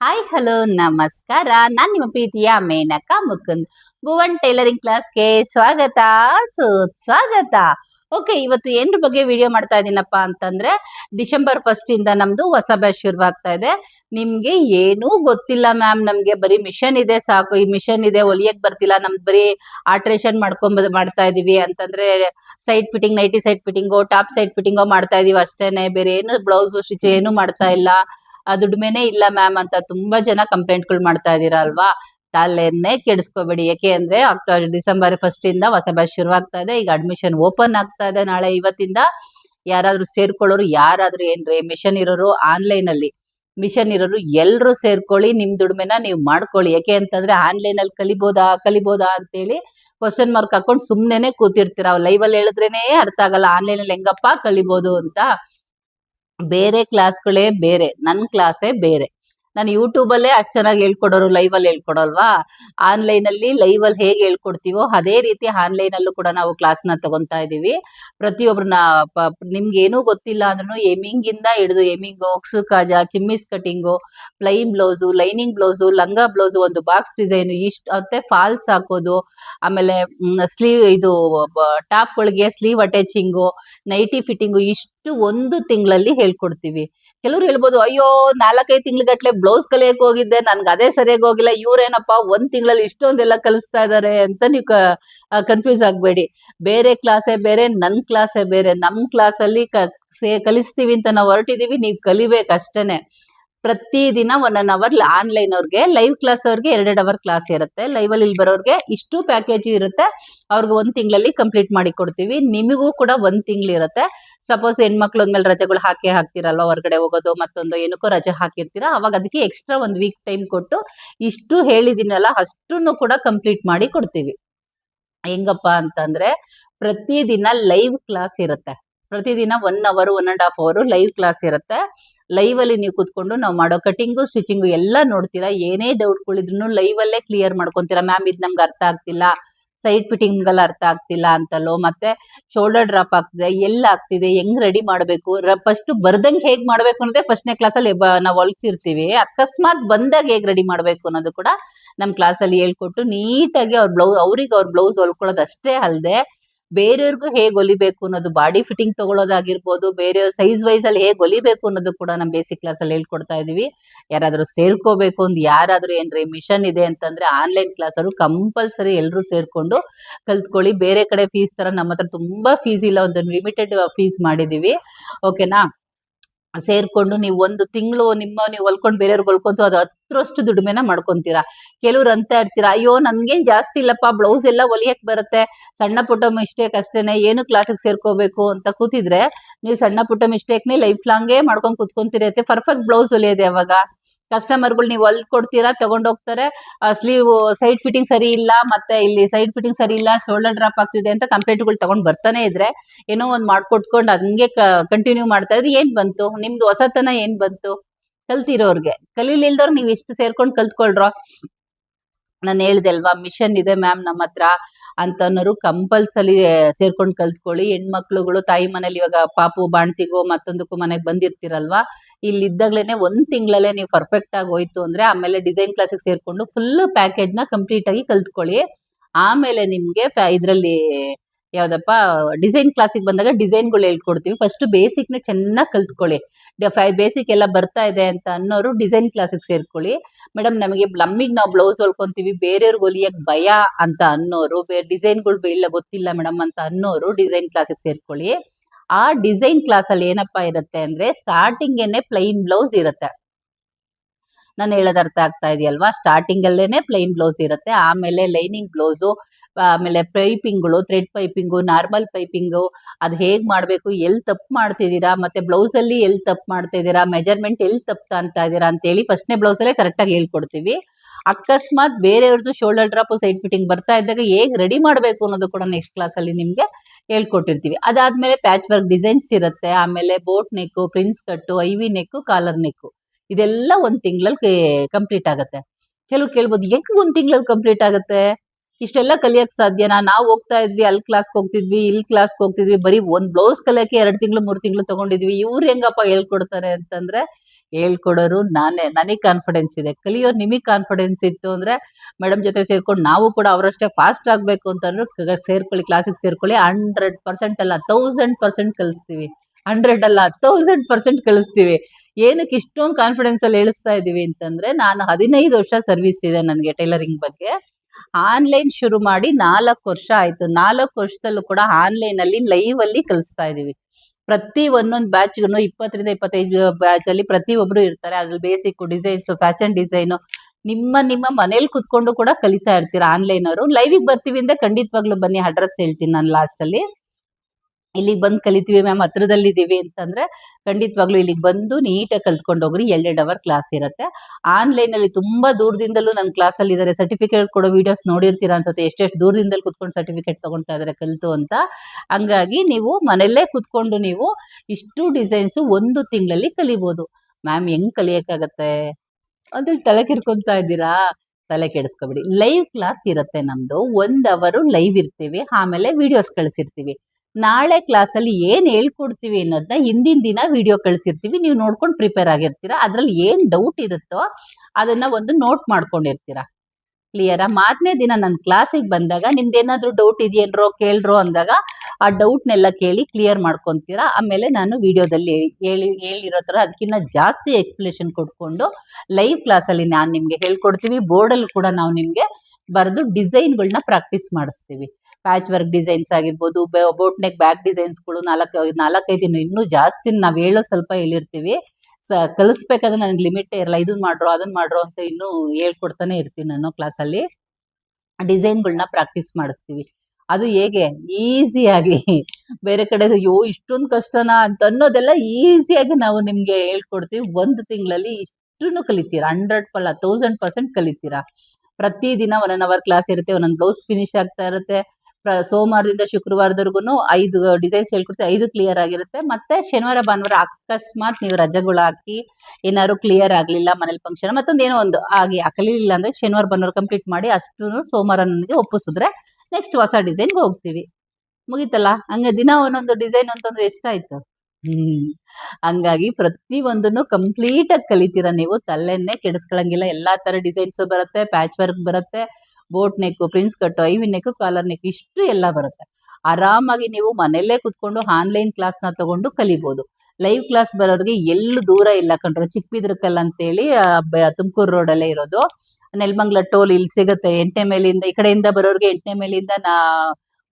Hi hello ನಮಸ್ಕಾರ. ನಾನ್ ನಿಮ್ಮ ಪ್ರೀತಿಯ ಮೇನಕ ಮುಕುಂದ್. ಭುವನ್ ಟೈಲರಿಂಗ್ ಕ್ಲಾಸ್ಗೆ ಸ್ವಾಗತ. ಸುಸ್ವಾಗತ ಓಕೆ ಇವತ್ತು ಏನ್ರ ಬಗ್ಗೆ ವಿಡಿಯೋ ಮಾಡ್ತಾ ಇದೀನಪ್ಪ ಅಂತಂದ್ರೆ, ಡಿಸೆಂಬರ್ ಫಸ್ಟ್ ಇಂದ ನಮ್ದು ಹೊಸ ಬ್ಯಾಚ್ ಶುರುವಾಗ್ತಾ ಇದೆ. ನಿಮ್ಗೆ ಏನೂ ಗೊತ್ತಿಲ್ಲ ಮ್ಯಾಮ್, ನಮ್ಗೆ ಬರೀ ಮಿಷನ್ ಇದೆ ಸಾಕು. ಈ ಮಿಷನ್ ಇದೆ ಹೊಲಿಯಕ್ ಬರ್ತಿಲ್ಲ. ನಮ್ದು ಬರೀ ಆಲ್ಟ್ರೇಷನ್ ಮಾಡ್ಕೊಂಡ್ ಮಾಡ್ತಾ ಇದೀವಿ ಅಂತಂದ್ರೆ side fitting nighty side fitting top side fitting ಮಾಡ್ತಾ ಇದೀವಿ ಅಷ್ಟೇನೆ. ಬೇರೆ ಏನು ಬ್ಲೌಸ್, ಸ್ಟಿಚ್ ಏನು ಮಾಡ್ತಾ ಇಲ್ಲ. ದುಡಿಮೆನೆ ಇಲ್ಲ ಮ್ಯಾಮ್ ಅಂತ ತುಂಬಾ ಜನ ಕಂಪ್ಲೇಂಟ್ಗಳು ಮಾಡ್ತಾ ಇದೀರಾ ಅಲ್ವಾ? ತಲೆನೇ ಕೆಡಿಸ್ಕೋಬೇಡಿ. ಯಾಕೆ ಅಂದ್ರೆ ಅಕ್ಟೋಬರ್ ಡಿಸೆಂಬರ್ ಫಸ್ಟ್ ಇಂದ ಹೊಸ ಬ್ಯಾಚ್ ಶುರುವಾಗ್ತಾ ಇದೆ. ಈಗ ಅಡ್ಮಿಷನ್ ಓಪನ್ ಆಗ್ತಾ ಇದೆ ನಾಳೆ ಇವತ್ತಿಂದ. ಯಾರಾದ್ರೂ ಸೇರ್ಕೊಳ್ಳೋರು, ಯಾರಾದ್ರೂ ಏನ್ರಿ ಮಿಷನ್ ಇರೋರು ಆನ್ಲೈನ್ ಅಲ್ಲಿ. ಮಿಷನ್ ಇರೋರು ಎಲ್ರು ಸೇರ್ಕೊಳ್ಳಿ, ನಿಮ್ ದುಡ್ಮೆನ ನೀವು ಮಾಡ್ಕೊಳ್ಳಿ. ಯಾಕೆ ಅಂತಂದ್ರೆ ಆನ್ಲೈನ್ ಅಲ್ಲಿ ಕಲಿಬೋದಾ ಕಲಿಬೋದಾ ಅಂತೇಳಿ ಕ್ವಶನ್ ಮಾರ್ಕ್ ಹಾಕೊಂಡು ಸುಮ್ನೆ ಕೂತಿರ್ತೀರ. ಲೈವ್ ಅಲ್ಲಿ ಹೇಳಿದ್ರೇನೆ ಅರ್ಥ ಆಗಲ್ಲ. ಆನ್ಲೈನ್ ಅಲ್ಲಿ ಹೆಂಗಪ್ಪ ಕಲಿಬೋದು ಅಂತ. ಬೇರೆ ಕ್ಲಾಸ್ಗಳೇ ಬೇರೆ, ನನ್ ಕ್ಲಾಸೇ ಬೇರೆ. ನಾನು ಯೂಟ್ಯೂಬ್ ಅಲ್ಲೇ ಅಷ್ಟು ಚೆನ್ನಾಗಿ ಹೇಳ್ಕೊಡೋರು ಲೈವ್ ಅಲ್ಲಿ ಹೇಳ್ಕೊಡಲ್ವಾ? ಆನ್ಲೈನ್ ಅಲ್ಲಿ ಲೈವ್ ಅಲ್ಲಿ ಹೇಗೆ ಹೇಳ್ಕೊಡ್ತೀವೋ ಅದೇ ರೀತಿ ಆನ್ಲೈನ್ ಅಲ್ಲೂ ಕೂಡ ನಾವು ಕ್ಲಾಸ್ನ ತಗೊಂತಾ ಇದೀವಿ ಪ್ರತಿಯೊಬ್ಬರನ್ನ ನಿಮ್ಗೆ ಏನೂ ಗೊತ್ತಿಲ್ಲ ಅಂದ್ರೂ ಇಂದ ಹಿಡಿದು ಎಮಿಂಗ್ ಒಕ್ಸು ಕಾಜ, ಚಿಮ್ಮಿಸ್ cutting, plain blouse, lining blouse, ಲಂಗ ಬ್ಲೌಸು, ಒಂದು ಬಾಕ್ಸ್ ಡಿಸೈನ್ ಇಷ್ಟು, ಮತ್ತೆ ಫಾಲ್ಸ್ ಹಾಕೋದು, ಆಮೇಲೆ ಸ್ಲೀವ್, ಇದು ಟಾಪ್ ಗಳಿಗೆ ಸ್ಲೀವ್ ಅಟ್ಯಾಚಿಂಗು, ನೈಟಿ ಫಿಟ್ಟಿಂಗು ಇಷ್ಟು ಒಂದು ತಿಂಗಳಲ್ಲಿ ಹೇಳ್ಕೊಡ್ತೀವಿ. ಕೆಲವ್ರು ಹೇಳ್ಬೋದು, ಅಯ್ಯೋ, ನಾಲ್ಕೈದು ತಿಂಗ್ಳುಗಟ್ಲೆ ಬ್ಲೌಸ್ ಕಲಿಯಕ್ ಹೋಗಿದ್ದೆ, ನನ್ಗೆ ಅದೇ ಸರಿಯಾಗಿ ಹೋಗಿಲ್ಲ, ಇವ್ರೇನಪ್ಪ ಒಂದ್ ತಿಂಗಳಲ್ಲಿ ಇಷ್ಟೊಂದೆಲ್ಲ ಕಲಿಸ್ತಾ ಇದಾರೆ ಅಂತ ನೀವು ಕನ್ಫ್ಯೂಸ್ ಆಗ್ಬೇಡಿ. ಬೇರೆ ಕ್ಲಾಸೇ ಬೇರೆ, ನನ್ ಕ್ಲಾಸೇ ಬೇರೆ. ನಮ್ ಕ್ಲಾಸಲ್ಲಿ ಕಲಿಸ್ತೀವಿ ಅಂತ ನಾವು ಹೊರಟಿದೀವಿ, ನೀವು ಕಲಿಬೇಕು ಅಷ್ಟೇನೆ ಪ್ರತಿದಿನ ಒನ್ ಅನ್ ಅವರ್ ಆನ್ಲೈನ್ ಅವ್ರಿಗೆ ಲೈವ್ ಕ್ಲಾಸ್ ಅವ್ರಿಗೆ ಎರಡೆರಡು ಅವರ್ ಕ್ಲಾಸ್ ಇರುತ್ತೆ. ಲೈವ್ ಅಲ್ಲಿ ಬರೋರಿಗೆ ಬರೋರ್ಗೆ ಇಷ್ಟು ಪ್ಯಾಕೇಜ್ ಇರುತ್ತೆ. ಅವ್ರಿಗೆ ಒಂದ್ ತಿಂಗಳಲ್ಲಿ ಕಂಪ್ಲೀಟ್ ಮಾಡಿ ಕೊಡ್ತೀವಿ. ನಿಮಗೂ ಕೂಡ ಒಂದ್ ತಿಂಗಳು ಇರುತ್ತೆ. ಸಪೋಸ್ ಹೆಣ್ಮಕ್ಳು ಅಂದ್ಮೇಲೆ ರಜೆಗಳು ಹಾಕಿ ಹಾಕ್ತಿರಲ್ವಾ ಹೊರಗಡೆ ಹೋಗೋದು ಮತ್ತೊಂದು ಏನಕ್ಕೂ ರಜೆ ಹಾಕಿರ್ತೀರ, ಅವಾಗ ಅದಕ್ಕೆ ಎಕ್ಸ್ಟ್ರಾ ಒಂದ್ ವೀಕ್ ಟೈಮ್ ಕೊಟ್ಟು ಇಷ್ಟು ಹೇಳಿದಿನಲ್ಲ ಅಷ್ಟನ್ನು ಕೂಡ ಕಂಪ್ಲೀಟ್ ಮಾಡಿ ಕೊಡ್ತೀವಿ. ಹೆಂಗಪ್ಪ ಅಂತಂದ್ರೆ ಪ್ರತಿದಿನ ಲೈವ್ ಕ್ಲಾಸ್ ಇರುತ್ತೆ. ಪ್ರತಿದಿನ one hour one and half hour live class ಇರುತ್ತೆ. ಲೈವ್ ಅಲ್ಲಿ ನೀವು ಕುತ್ಕೊಂಡು ನಾವು ಮಾಡೋ ಕಟಿಂಗು ಸ್ಟಿಚಿಂಗು ಎಲ್ಲ ನೋಡ್ತೀರಾ? ಏನೇ ಡೌಟ್ಗಳಿದ್ರು ಲೈವ್ ಅಲ್ಲೇ ಕ್ಲಿಯರ್ ಮಾಡ್ಕೊಂತೀರಾ? ಮ್ಯಾಮ್ ಇದು ನಮ್ಗೆ ಅರ್ಥ ಆಗ್ತಿಲ್ಲ. ಸೈಡ್ ಫಿಟ್ಟಿಂಗ್ ಎಲ್ಲ ಅರ್ಥ ಆಗ್ತಿಲ್ಲ ಅಂತಲೋ, ಮತ್ತೆ ಶೋಲ್ಡರ್ ಡ್ರಾಪ್ ಆಗ್ತಿದೆ, ಎಲ್ಲ ಆಗ್ತಿದೆ, ಹೆಂಗ್ ರೆಡಿ ಮಾಡಬೇಕು? ಫಸ್ಟ್ ಬರ್ದಂಗೆ ಹೇಗ್ ಮಾಡ್ಬೇಕು ಅನ್ನೋದೇ ಫಸ್ಟ್ನೇ ಕ್ಲಾಸಲ್ಲಿ ನಾವು ಹೊಲ್ಸಿರ್ತೀವಿ. ಅಕಸ್ಮಾತ್ ಬಂದಾಗ ಹೇಗ್ ರೆಡಿ ಮಾಡ್ಬೇಕು ಅನ್ನೋದು ಕೂಡ ನಮ್ ಕ್ಲಾಸಲ್ಲಿ ಹೇಳ್ಕೊಟ್ಟು ನೀಟಾಗಿ ಅವ್ರ ಬ್ಲೌಸ್ ಅವ್ರಿಗೆ ಅವ್ರ ಬ್ಲೌಸ್ ಹೊಲ್ಕೊಳ್ಳೋದು ಅಷ್ಟೇ ಅಲ್ಲದೆ ಬೇರೆಯವ್ರಿಗೂ ಹೇಗ್ ಹೊಲಿಬೇಕು ಅನ್ನೋದು, ಬಾಡಿ ಫಿಟ್ಟಿಂಗ್ ತಗೊಳ್ಳೋದಾಗಿರ್ಬೋದು ಬೇರೆ ಸೈಜ್ ವೈಸ್ ಅಲ್ಲಿ ಹೇಗ್ ಹೊಲಿಬೇಕು ಅನ್ನೋದು ಕೂಡ ನಮ್ ಬೇಸಿಕ್ ಕ್ಲಾಸ್ ಅಲ್ಲಿ ಹೇಳ್ಕೊಡ್ತಾ ಇದೀವಿ. ಯಾರಾದ್ರೂ ಸೇರ್ಕೋಬೇಕು ಅಂತ ಯಾರಾದ್ರೂ ಏನ್ರಿ ಮಿಷನ್ ಇದೆ ಅಂತಂದ್ರೆ ಆನ್ಲೈನ್ ಕ್ಲಾಸ್ ಅವರು ಕಂಪಲ್ಸರಿ ಎಲ್ಲರೂ ಸೇರ್ಕೊಂಡು ಕಲ್ತ್ಕೊಳ್ಳಿ. ಬೇರೆ ಕಡೆ ಫೀಸ್ ತರ ನಮ್ಮ ಹತ್ರ ತುಂಬಾ ಫೀಸ್ ಇಲ್ಲ, ಒಂದು ಲಿಮಿಟೆಡ್ ಫೀಸ್ ಮಾಡಿದೀವಿ. ಓಕೆನಾ ಸೇರ್ಕೊಂಡು ನೀವು ಒಂದು ತಿಂಗಳು ನಿಮ್ಮ ನೀವು ಹೊಲ್ಕೊಂಡು ಬೇರೆಯವ್ರಿಗೆ ಹೊಲ್ಕೊಂತು ಅದು ಹತ್ತರಷ್ಟು ದುಡಿಮೆನ ಮಾಡ್ಕೊಂತೀರಾ? ಕೆಲವ್ರು ಅಂತ ಇರ್ತೀರಾ? ಅಯ್ಯೋ, ನನ್ಗೇನ್ ಜಾಸ್ತಿ ಇಲ್ಲಪ್ಪ ಬ್ಲೌಸ್ ಎಲ್ಲ ಹೊಲಿಯಕ್ ಬರುತ್ತೆ. ಸಣ್ಣ ಪುಟ್ಟ ಮಿಸ್ಟೇಕ್ ಅಷ್ಟೇನೆ, ಏನು ಕ್ಲಾಸಿಗೆ ಸೇರ್ಕೋಬೇಕು ಅಂತ ಕೂತಿದ್ರೆ, ನೀವು ಸಣ್ಣ ಪುಟ್ಟ ಮಿಸ್ಟೇಕ್ ಮಿಸ್ಟೇಕ್ನೇ ಲೈಫ್ ಲಾಂಗೇ ಮಾಡ್ಕೊಂಡು ಕುತ್ಕೊಂತಿರತ್ತೆ. ಪರ್ಫೆಕ್ಟ್ ಬ್ಲೌಸ್ ಹೊಲಿಯೋದೆ ಯಾವಾಗ? ಕಸ್ಟಮರ್ಗಳು ನೀವು ಹೊಲ್ದ್ ಕೊಡ್ತೀರಾ ತಗೊಂಡೋಗ್ತಾರೆ ಸ್ಲೀವ್ ಸೈಡ್ ಫಿಟ್ಟಿಂಗ್ ಸರಿ ಇಲ್ಲ, ಮತ್ತೆ ಇಲ್ಲಿ ಸೈಡ್ ಫಿಟ್ಟಿಂಗ್ ಸರಿ ಇಲ್ಲ ಶೋಲ್ಡರ್ ಡ್ರಾಪ್ ಆಗ್ತಿದೆ ಅಂತ ಕಂಪ್ಲೇಂಟ್ಗಳು ತಗೊಂಡ್ ಬರ್ತಾನೆ ಇದ್ರೆ, ಏನೋ ಒಂದ್ ಮಾಡ್ಕೊಟ್ಕೊಂಡು ಹಂಗೆ ಕಂಟಿನ್ಯೂ ಮಾಡ್ತಾ ಇದ್ರೆ ಏನ್ ಬಂತು? ನಿಮ್ದು ಹೊಸತನ ಏನ್ ಬಂತು? ಕಲ್ತಿರೋರ್ಗೆ. ಕಲೀಲಿಲ್ದವ್ರು ನೀವು ಇಷ್ಟು ಸೇರ್ಕೊಂಡು ಕಲ್ತ್ಕೊಳ್ರೋ. ನಾನು ಹೇಳ್ದೆ ಅಲ್ವಾ ಮಿಷನ್ ಇದೆ ಮ್ಯಾಮ್ ನಮ್ಮ ಹತ್ರ ಅಂತ ಅನ್ನೋರು ಕಂಪಲ್ಸರಿ ಸೇರ್ಕೊಂಡು ಕಲ್ತ್ಕೊಳ್ಳಿ. ಹೆಣ್ಮಕ್ಳುಗಳು ತಾಯಿ ಮನೇಲಿ ಇವಾಗ ಪಾಪು ಬಾಣ್ತಿಗೋ ಮತ್ತೊಂದಕ್ಕೂ ಮನೆಗೆ ಬಂದಿರ್ತೀರಲ್ವಾ? ಇಲ್ಲಿ ಇದ್ದಾಗ್ಲೇನೆ ಒಂದ್ ತಿಂಗಳಲ್ಲೇ ನೀವು ಪರ್ಫೆಕ್ಟ್ ಆಗಿ ಹೋಯ್ತು ಅಂದ್ರೆ ಆಮೇಲೆ ಡಿಸೈನ್ ಕ್ಲಾಸಿಗೆ ಸೇರ್ಕೊಂಡು ಫುಲ್ ಪ್ಯಾಕೇಜ್ನ ಕಂಪ್ಲೀಟ್ ಆಗಿ ಕಲ್ತ್ಕೊಳ್ಳಿ. ಆಮೇಲೆ ನಿಮ್ಗೆ ಇದ್ರಲ್ಲಿ ಯಾವ್ದಪ್ಪ ಡಿಸೈನ್ ಕ್ಲಾಸಿಗೆ ಬಂದಾಗ ಡಿಸೈನ್ಗಳು ಹೇಳ್ಕೊಡ್ತೀವಿ. ಫಸ್ಟ್ ಬೇಸಿಕ್ನ ಚೆನ್ನಾಗಿ ಕಲ್ತ್ಕೊಳ್ಳಿ. ಬೇಸಿಕ್ ಎಲ್ಲ ಬರ್ತಾ ಇದೆ ಅಂತ ಅನ್ನೋರು ಡಿಸೈನ್ ಕ್ಲಾಸಿಗೆ ಸೇರ್ಕೊಳ್ಳಿ. ಮೇಡಮ್ ನಮಗೆ ಬ್ಲಮ್ಮಿಂಗ್ ನಾವು ಬ್ಲೌಸ್ ಹೊಲ್ಕೊಂತೀವಿ, ಬೇರೆಯವ್ರಿಗೆ ಹೊಲಿಯಕ್ ಭಯ ಅಂತ ಅನ್ನೋರು, ಬೇರೆ ಡಿಸೈನ್ಗಳು ಇಲ್ಲ ಗೊತ್ತಿಲ್ಲ ಮೇಡಮ್ ಅಂತ ಅನ್ನೋರು ಡಿಸೈನ್ ಕ್ಲಾಸಿಗೆ ಸೇರ್ಕೊಳ್ಳಿ. ಆ ಡಿಸೈನ್ ಕ್ಲಾಸ್ ಅಲ್ಲಿ ಏನಪ್ಪಾ ಇರುತ್ತೆ ಅಂದ್ರೆ ಸ್ಟಾರ್ಟಿಂಗ್ ಏನೇ ಪ್ಲೈನ್ ಬ್ಲೌಸ್ ಇರುತ್ತೆ. ನಾನು ಹೇಳೋದು ಅರ್ಥ ಆಗ್ತಾ ಇದೆಯಲ್ವಾ? ಸ್ಟಾರ್ಟಿಂಗ್ ಅಲ್ಲೇನೆ ಪ್ಲೈನ್ ಬ್ಲೌಸ್ ಇರುತ್ತೆ. ಆಮೇಲೆ ಲೈನಿಂಗ್ ಬ್ಲೌಸು ಆಮೇಲೆ ಪೈಪಿಂಗ್ಗಳು ಥ್ರೆಡ್ ಪೈಪಿಂಗು ನಾರ್ಮಲ್ ಪೈಪಿಂಗು, ಅದು ಹೇಗೆ ಮಾಡಬೇಕು ಎಲ್ಲಿ ತಪ್ಪು ಮಾಡ್ತಿದ್ದೀರಾ, ಮತ್ತೆ ಬ್ಲೌಸಲ್ಲಿ ಎಲ್ಲಿ ತಪ್ಪು ಮಾಡ್ತಾ ಇದ್ದೀರಾ ಮೆಜರ್ಮೆಂಟ್ ಎಲ್ಲಿ ತಪ್ಪು ಅಂತ ಇದ್ದೀರಾ ಅಂತೇಳಿ ಫಸ್ಟ್ನೇ ಬ್ಲೌಸ್ ಅಲ್ಲೇ ಕರೆಕ್ಟಾಗಿ ಹೇಳ್ಕೊಡ್ತೀವಿ. ಅಕಸ್ಮಾತ್ ಬೇರೆಯವ್ರದ್ದು ಶೋಲ್ಡರ್ ಡ್ರಾಪ್ ಸೈಡ್ ಫಿಟ್ಟಿಂಗ್ ಬರ್ತಾ ಇದ್ದಾಗ ಹೇಗೆ ರೆಡಿ ಮಾಡಬೇಕು ಅನ್ನೋದು ಕೂಡ ನೆಕ್ಸ್ಟ್ ಕ್ಲಾಸಲ್ಲಿ ನಿಮ್ಗೆ ಹೇಳ್ಕೊಟ್ಟಿರ್ತೀವಿ. ಅದಾದ್ಮೇಲೆ ಪ್ಯಾಚ್ ವರ್ಕ್ ಡಿಸೈನ್ಸ್ ಇರುತ್ತೆ, ಆಮೇಲೆ ಬೋಟ್ ನೆಕ್ಕು ಪ್ರಿನ್ಸ್ ಕಟ್ಟು ಐವಿ ನೆಕ್ಕು ಕಾಲರ್ ನೆಕ್ಕು ಇದೆಲ್ಲ ಒಂದ್ ತಿಂಗಳಲ್ಲಿ ಕಂಪ್ಲೀಟ್ ಆಗುತ್ತೆ. ಕೆಲವು ಕೇಳ್ಬೋದು, ಹೆಂಗ್ ಒಂದ್ ತಿಂಗಳಲ್ಲಿ ಕಂಪ್ಲೀಟ್ ಆಗುತ್ತೆ? ಇಷ್ಟೆಲ್ಲ ಕಲಿಯಕ್ ಸಾಧ್ಯನಾ? ನಾವು ಹೋಗ್ತಾ ಇದ್ವಿ ಅಲ್ಲಿ ಕ್ಲಾಸ್ಗೆ ಹೋಗ್ತಿದ್ವಿ ಇಲ್ಲಿ ಕ್ಲಾಸ್ಗೆ ಹೋಗ್ತಿದ್ವಿ, ಬರೀ ಒಂದ್ ಬ್ಲೌಸ್ ಕಲಿಯಕ್ಕೆ ಎರಡ್ ತಿಂಗಳು, ಮೂರ್ ತಿಂಗಳು ತಗೊಂಡಿದ್ವಿ. ಇವ್ರು ಹೆಂಗಪ್ಪ ಹೇಳ್ಕೊಡ್ತಾರೆ ಅಂತಂದ್ರೆ, ಹೇಳ್ಕೊಡೋರು ನಾನೇ, ನನಗೆ ಕಾನ್ಫಿಡೆನ್ಸ್ ಇದೆ. ಕಲಿಯೋರು ನಿಮಗೆ ಕಾನ್ಫಿಡೆನ್ಸ್ ಇತ್ತು ಅಂದ್ರೆ ಮೇಡಮ್ ಜೊತೆ ಸೇರ್ಕೊಂಡು ನಾವು ಕೂಡ ಅವರಷ್ಟೇ ಫಾಸ್ಟ್ ಆಗಬೇಕು ಅಂತಂದ್ರೆ ಸೇರ್ಕೊಳ್ಳಿ ಕ್ಲಾಸಿಗೆ ಸೇರ್ಕೊಳ್ಳಿ ಹಂಡ್ರೆಡ್ ಪರ್ಸೆಂಟ್ ಅಲ್ಲ ತೌಸಂಡ್ ಪರ್ಸೆಂಟ್ ಕಲಿಸ್ತೀವಿ. ಹಂಡ್ರೆಡ್ ಅಲ್ಲ ತೌಸಂಡ್ ಪರ್ಸೆಂಟ್ ಕಲಿಸ್ತೀವಿ. ಏನಕ್ಕೆ ಇಷ್ಟೊಂದು ಕಾನ್ಫಿಡೆನ್ಸ್ ಅಲ್ಲಿ ಹೇಳಿಸ್ತಾ ಇದೀವಿ ಅಂತಂದ್ರೆ, ನಾನು ಹದಿನೈದು ವರ್ಷ ಸರ್ವಿಸ್ ಇದೆ ನನಗೆ ಟೈಲರಿಂಗ್ ಬಗ್ಗೆ. ಆನ್ಲೈನ್ ಶುರು ಮಾಡಿ ನಾಲ್ಕು ವರ್ಷ ಆಯ್ತು. ನಾಲ್ಕು ವರ್ಷದಲ್ಲೂ ಕೂಡ ಆನ್ಲೈನ್ ಅಲ್ಲಿ ಲೈವ್ ಅಲ್ಲಿ ಕಲಿಸ್ತಾ ಇದೀವಿ ಪ್ರತಿ ಒಂದೊಂದು ಬ್ಯಾಚ್ಗೂ ಇಪ್ಪತ್ತರಿಂದ ಇಪ್ಪತ್ತೈದು ಬ್ಯಾಚ್ ಅಲ್ಲಿ ಪ್ರತಿ ಒಬ್ರು ಇರ್ತಾರೆ. ಅದ್ರಲ್ಲಿ ಬೇಸಿಕ್ ಡಿಸೈನ್ಸ್, ಫ್ಯಾಷನ್ ಡಿಸೈನ್ ನಿಮ್ಮ ನಿಮ್ಮ ಮನೇಲಿ ಕುತ್ಕೊಂಡು ಕೂಡ ಕಲಿತಾ ಇರ್ತೀರಾ ಆನ್ಲೈನ್ ಅವರು ಲೈವಿಗೆ ಬರ್ತೀವಿ ಅಂದ್ರೆ ಖಂಡಿತವಾಗ್ಲೂ ಬನ್ನಿ. ಅಡ್ರೆಸ್ ಹೇಳ್ತೀನಿ ನಾನು ಲಾಸ್ಟ್ ಅಲ್ಲಿ ಇಲ್ಲಿಗೆ ಬಂದು ಕಲಿತೀವಿ ಮ್ಯಾಮ್ ಹತ್ರದಲ್ಲಿ ಇದೀವಿ ಅಂತಂದ್ರೆ ಖಂಡಿತವಾಗ್ಲೂ ಇಲ್ಲಿಗೆ ಬಂದು ನೀಟಾಗಿ ಕಲ್ತ್ಕೊಂಡು ಹೋಗ್ರಿ, ಎರಡೆರಡು ಅವರ್ ಕ್ಲಾಸ್ ಇರುತ್ತೆ. ಆನ್ಲೈನ್ ಅಲ್ಲಿ ತುಂಬಾ ದೂರದಿಂದಲೂ ನನ್ನ ಕ್ಲಾಸ್ ಅಲ್ಲಿ ಇದಾರೆ. ಸರ್ಟಿಫಿಕೇಟ್ ಕೊಡೋ ವಿಡಿಯೋಸ್ ನೋಡಿರ್ತೀರಾ ಅನ್ಸುತ್ತೆ. ಎಷ್ಟೆಷ್ಟು ದೂರದಿಂದಲೂ ಕುತ್ಕೊಂಡು ಸರ್ಟಿಫಿಕೇಟ್ ತಗೊಂತ ಇದಾರೆ ಕಲಿತು ಅಂತ. ಹಂಗಾಗಿ ನೀವು ಮನೆಯಲ್ಲೇ ಕುತ್ಕೊಂಡು ನೀವು ಇಷ್ಟು ಡಿಸೈನ್ಸ್ ಒಂದು ತಿಂಗಳಲ್ಲಿ ಕಲಿಬಹುದು ಮ್ಯಾಮ್ ಹೆಂಗ್ ಕಲಿಯಕ್ಕಾಗತ್ತೆ? ಅಂದ್ರೆ ತಲೆ ಕಿರ್ಕೊಂತ ಇದ್ದೀರಾ? ತಲೆ ಕೆಡಿಸ್ಕೊಬಿಡಿ. ಲೈವ್ ಕ್ಲಾಸ್ ಇರುತ್ತೆ ನಮ್ದು. ಒಂದ್ ಅವರು ಲೈವ್ ಇರ್ತೀವಿ. ಆಮೇಲೆ ವಿಡಿಯೋಸ್ ಕಳಿಸಿರ್ತೀವಿ. ನಾಳೆ ಕ್ಲಾಸಲ್ಲಿ ಏನು ಹೇಳ್ಕೊಡ್ತೀವಿ ಅನ್ನೋದನ್ನ ಹಿಂದಿನ ದಿನ ವಿಡಿಯೋ ಕಳಿಸಿರ್ತೀವಿ. ನೀವು ನೋಡ್ಕೊಂಡು ಪ್ರಿಪೇರ್ ಆಗಿರ್ತೀರಾ. ಅದರಲ್ಲಿ ಏನು ಡೌಟ್ ಇರುತ್ತೋ ಅದನ್ನ ಒಂದು ನೋಟ್ ಮಾಡ್ಕೊಂಡಿರ್ತೀರಾ. ಕ್ಲಿಯರಾ ಮಾರನೇ ದಿನ ನನ್ನ ಕ್ಲಾಸಿಗೆ ಬಂದಾಗ ನಿಮ್ದೇನಾದರೂ ಡೌಟ್ ಇದೆಯೇನ್ರೋ, ಕೇಳ್ರೋ ಅಂದಾಗ ಆ ಡೌಟ್ನೆಲ್ಲ ಕೇಳಿ ಕ್ಲಿಯರ್ ಮಾಡ್ಕೊಂತೀರಾ. ಆಮೇಲೆ ನಾನು ವಿಡಿಯೋದಲ್ಲಿ ಹೇಳಿ, ಹೇಳಿರೋ ಥರ ಅದಕ್ಕಿಂತ ಜಾಸ್ತಿ ಎಕ್ಸ್ಪ್ಲೇಷನ್ ಕೊಟ್ಕೊಂಡು ಲೈವ್ ಕ್ಲಾಸಲ್ಲಿ ನಾನು ನಿಮಗೆ ಹೇಳ್ಕೊಡ್ತೀವಿ. ಬೋರ್ಡಲ್ಲಿ ಕೂಡ ನಾವು ನಿಮಗೆ ಬರೆದು ಡಿಸೈನ್ಗಳನ್ನ ಪ್ರಾಕ್ಟೀಸ್ ಮಾಡಿಸ್ತೀವಿ. ಪ್ಯಾಚ್ ವರ್ಕ್ ಡಿಸೈನ್ಸ್ ಆಗಿರ್ಬೋದು ಬೋಟ್ ಬ್ಯಾಕ್ ಡಿಸೈನ್ಸ್ಗಳು ನಾಲ್ಕು, ನಾಲ್ಕೈದು ದಿನ, ಇನ್ನೂ ಜಾಸ್ತಿ ನಾವು ಹೇಳೋ ಸ್ವಲ್ಪ ಹೇಳಿರ್ತೀವಿ. ಸ, ಕಲಿಸ್ಬೇಕಾದ್ರೆ ನನಗೆ ಲಿಮಿಟೇ ಇರಲ್ಲ ಇದನ್ನ ಮಾಡ್ರೋ ಅದನ್ನ ಮಾಡ್ರೋ ಅಂತ ಇನ್ನೂ ಹೇಳ್ಕೊಡ್ತಾನೆ ಇರ್ತೀನಿ ನಾನು ಕ್ಲಾಸಲ್ಲಿ. ಡಿಸೈನ್ಗಳನ್ನ ಪ್ರಾಕ್ಟೀಸ್ ಮಾಡಿಸ್ತೀವಿ. ಅದು ಹೇಗೆ? ಈಸಿಯಾಗಿ. ಬೇರೆ ಕಡೆ ಅಯ್ಯೋ, ಇಷ್ಟೊಂದು ಕಷ್ಟನಾ ಅಂತ ಅನ್ನೋದೆಲ್ಲ ಈಸಿಯಾಗಿ ನಾವು ನಿಮಗೆ ಹೇಳ್ಕೊಡ್ತೀವಿ. ಒಂದು ತಿಂಗಳಲ್ಲಿ ಇಷ್ಟನ್ನು ಕಲಿತೀರಾ, ಹಂಡ್ರೆಡ್ ಪಲ್ಲ ತೌಸಂಡ್ ಪರ್ಸೆಂಟ್ ಕಲಿತೀರಾ. ಪ್ರತಿದಿನ ಒನ್ ಅನ್ ಅವರ್ ಕ್ಲಾಸ್ ಇರುತ್ತೆ, ಒಂದೊಂದು ಬ್ಲೌಸ್ ಫಿನಿಶ್ ಆಗ್ತಾ ಇರುತ್ತೆ. ಸೋಮವಾರದಿಂದ ಶುಕ್ರವಾರದವರೆಗೂ ಐದು ಡಿಸೈನ್ಸ್ ಹೇಳ್ಕೊಡ್ತೀವಿ, ಐದು ಕ್ಲಿಯರ್ ಆಗಿರುತ್ತೆ. ಮತ್ತೆ ಶನಿವಾರ, ಭಾನುವಾರ ಅಕಸ್ಮಾತ್ ನೀವು ರಜೆಗಳು ಹಾಕಿ ಏನಾದ್ರು ಕ್ಲಿಯರ್ ಆಗಲಿಲ್ಲ ಮನೇಲಿ ಫಂಕ್ಷನ್ ಮತ್ತೊಂದು ಏನೋ ಒಂದು ಆಗಿ ಅಕಲಿಲ್ಲ ಅಂದ್ರೆ ಶನಿವಾರ, ಭಾನುವಾರ ಕಂಪ್ಲೀಟ್ ಮಾಡಿ ಅಷ್ಟು ಸೋಮವಾರ ನನಗೆ ಒಪ್ಪಿಸಿದ್ರೆ ನೆಕ್ಸ್ಟ್ ಹೊಸ ಡಿಸೈನ್ಗೆ ಹೋಗ್ತೀವಿ. ಮುಗೀತಲ್ಲ? ಹಂಗೆ ದಿನ ಒಂದೊಂದು ಡಿಸೈನ್ ಅಂತಂದ್ರೆ ಎಷ್ಟಾಯ್ತು? ಹ್ಮ್. ಹಂಗಾಗಿ ಪ್ರತಿ ಒಂದನ್ನು ಕಂಪ್ಲೀಟ್ ಆಗಿ ಕಲಿತೀರಾ ನೀವು. ತಲೆನೇ ಕೆಡಿಸ್ಕೊಳಂಗಿಲ್ಲ. ಎಲ್ಲಾ ತರ ಡಿಸೈನ್ಸ್ ಬರುತ್ತೆ ಪ್ಯಾಚ್ ವರ್ಕ್ ಬರುತ್ತೆ ಬೋಟ್ ನೆಕ್ ಪ್ರಿನ್ಸ್ ಕಟ್ ಐವಿನ್ ನೆಕ್ ಕಾಲರ್ ನೆಕ್ ಇಷ್ಟು ಎಲ್ಲ ಬರುತ್ತೆ. ಆರಾಮಾಗಿ ನೀವು ಮನೆಯಲ್ಲೇ ಕುತ್ಕೊಂಡು ಆನ್ಲೈನ್ ಕ್ಲಾಸ್ನ ತಗೊಂಡು ಕಲಿಬಹುದು ಲೈವ್ ಕ್ಲಾಸ್ ಬರೋರಿಗೆ ಎಲ್ಲೂ ದೂರ ಇಲ್ಲ ಕಂಡ್ರೆ ಚಿಕ್ಕಬಿದ್ರಕಲ್ ಅಂತೇಳಿ ತುಮಕೂರು ರೋಡ್ ಅಲ್ಲೇ ಇರೋದು. ನೆಲ್ಮಂಗ್ಲ ಟೋಲ್ ಇಲ್ಲಿ ಸಿಗುತ್ತೆ. ಎಂಟನೇ ಮೇಲಿಂದ ಈ ಕಡೆಯಿಂದ ಬರೋರಿಗೆ ಎಂಟನೇ ಮೇಲಿಂದ ನಾ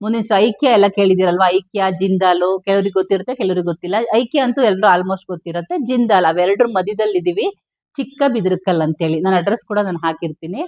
ಮುಂದಿನ ಐಕ್ಯ ಎಲ್ಲ ಕೇಳಿದಿರಲ್ವಾ ಐಕ್ಯ, ಜಿಂದಾಲು, ಕೆಲವ್ರಿಗೆ ಗೊತ್ತಿರುತ್ತೆ, ಕೆಲವ್ರಿಗೆ ಗೊತ್ತಿಲ್ಲ. ಐಕ್ಯ ಅಂತೂ ಎಲ್ರು ಆಲ್ಮೋಸ್ಟ್ ಗೊತ್ತಿರುತ್ತೆ. ಜಿಂದಾಲ್ ಅವೆರಡ್ರ ಮಧ್ಯದಲ್ಲಿ ಇದೀವಿ ಚಿಕ್ಕ ಬಿದಿರಕಲ್ ಅಂತೇಳಿ. ನನ್ನ ಅಡ್ರೆಸ್ ಕೂಡ ನಾನು ಹಾಕಿರ್ತೀನಿ.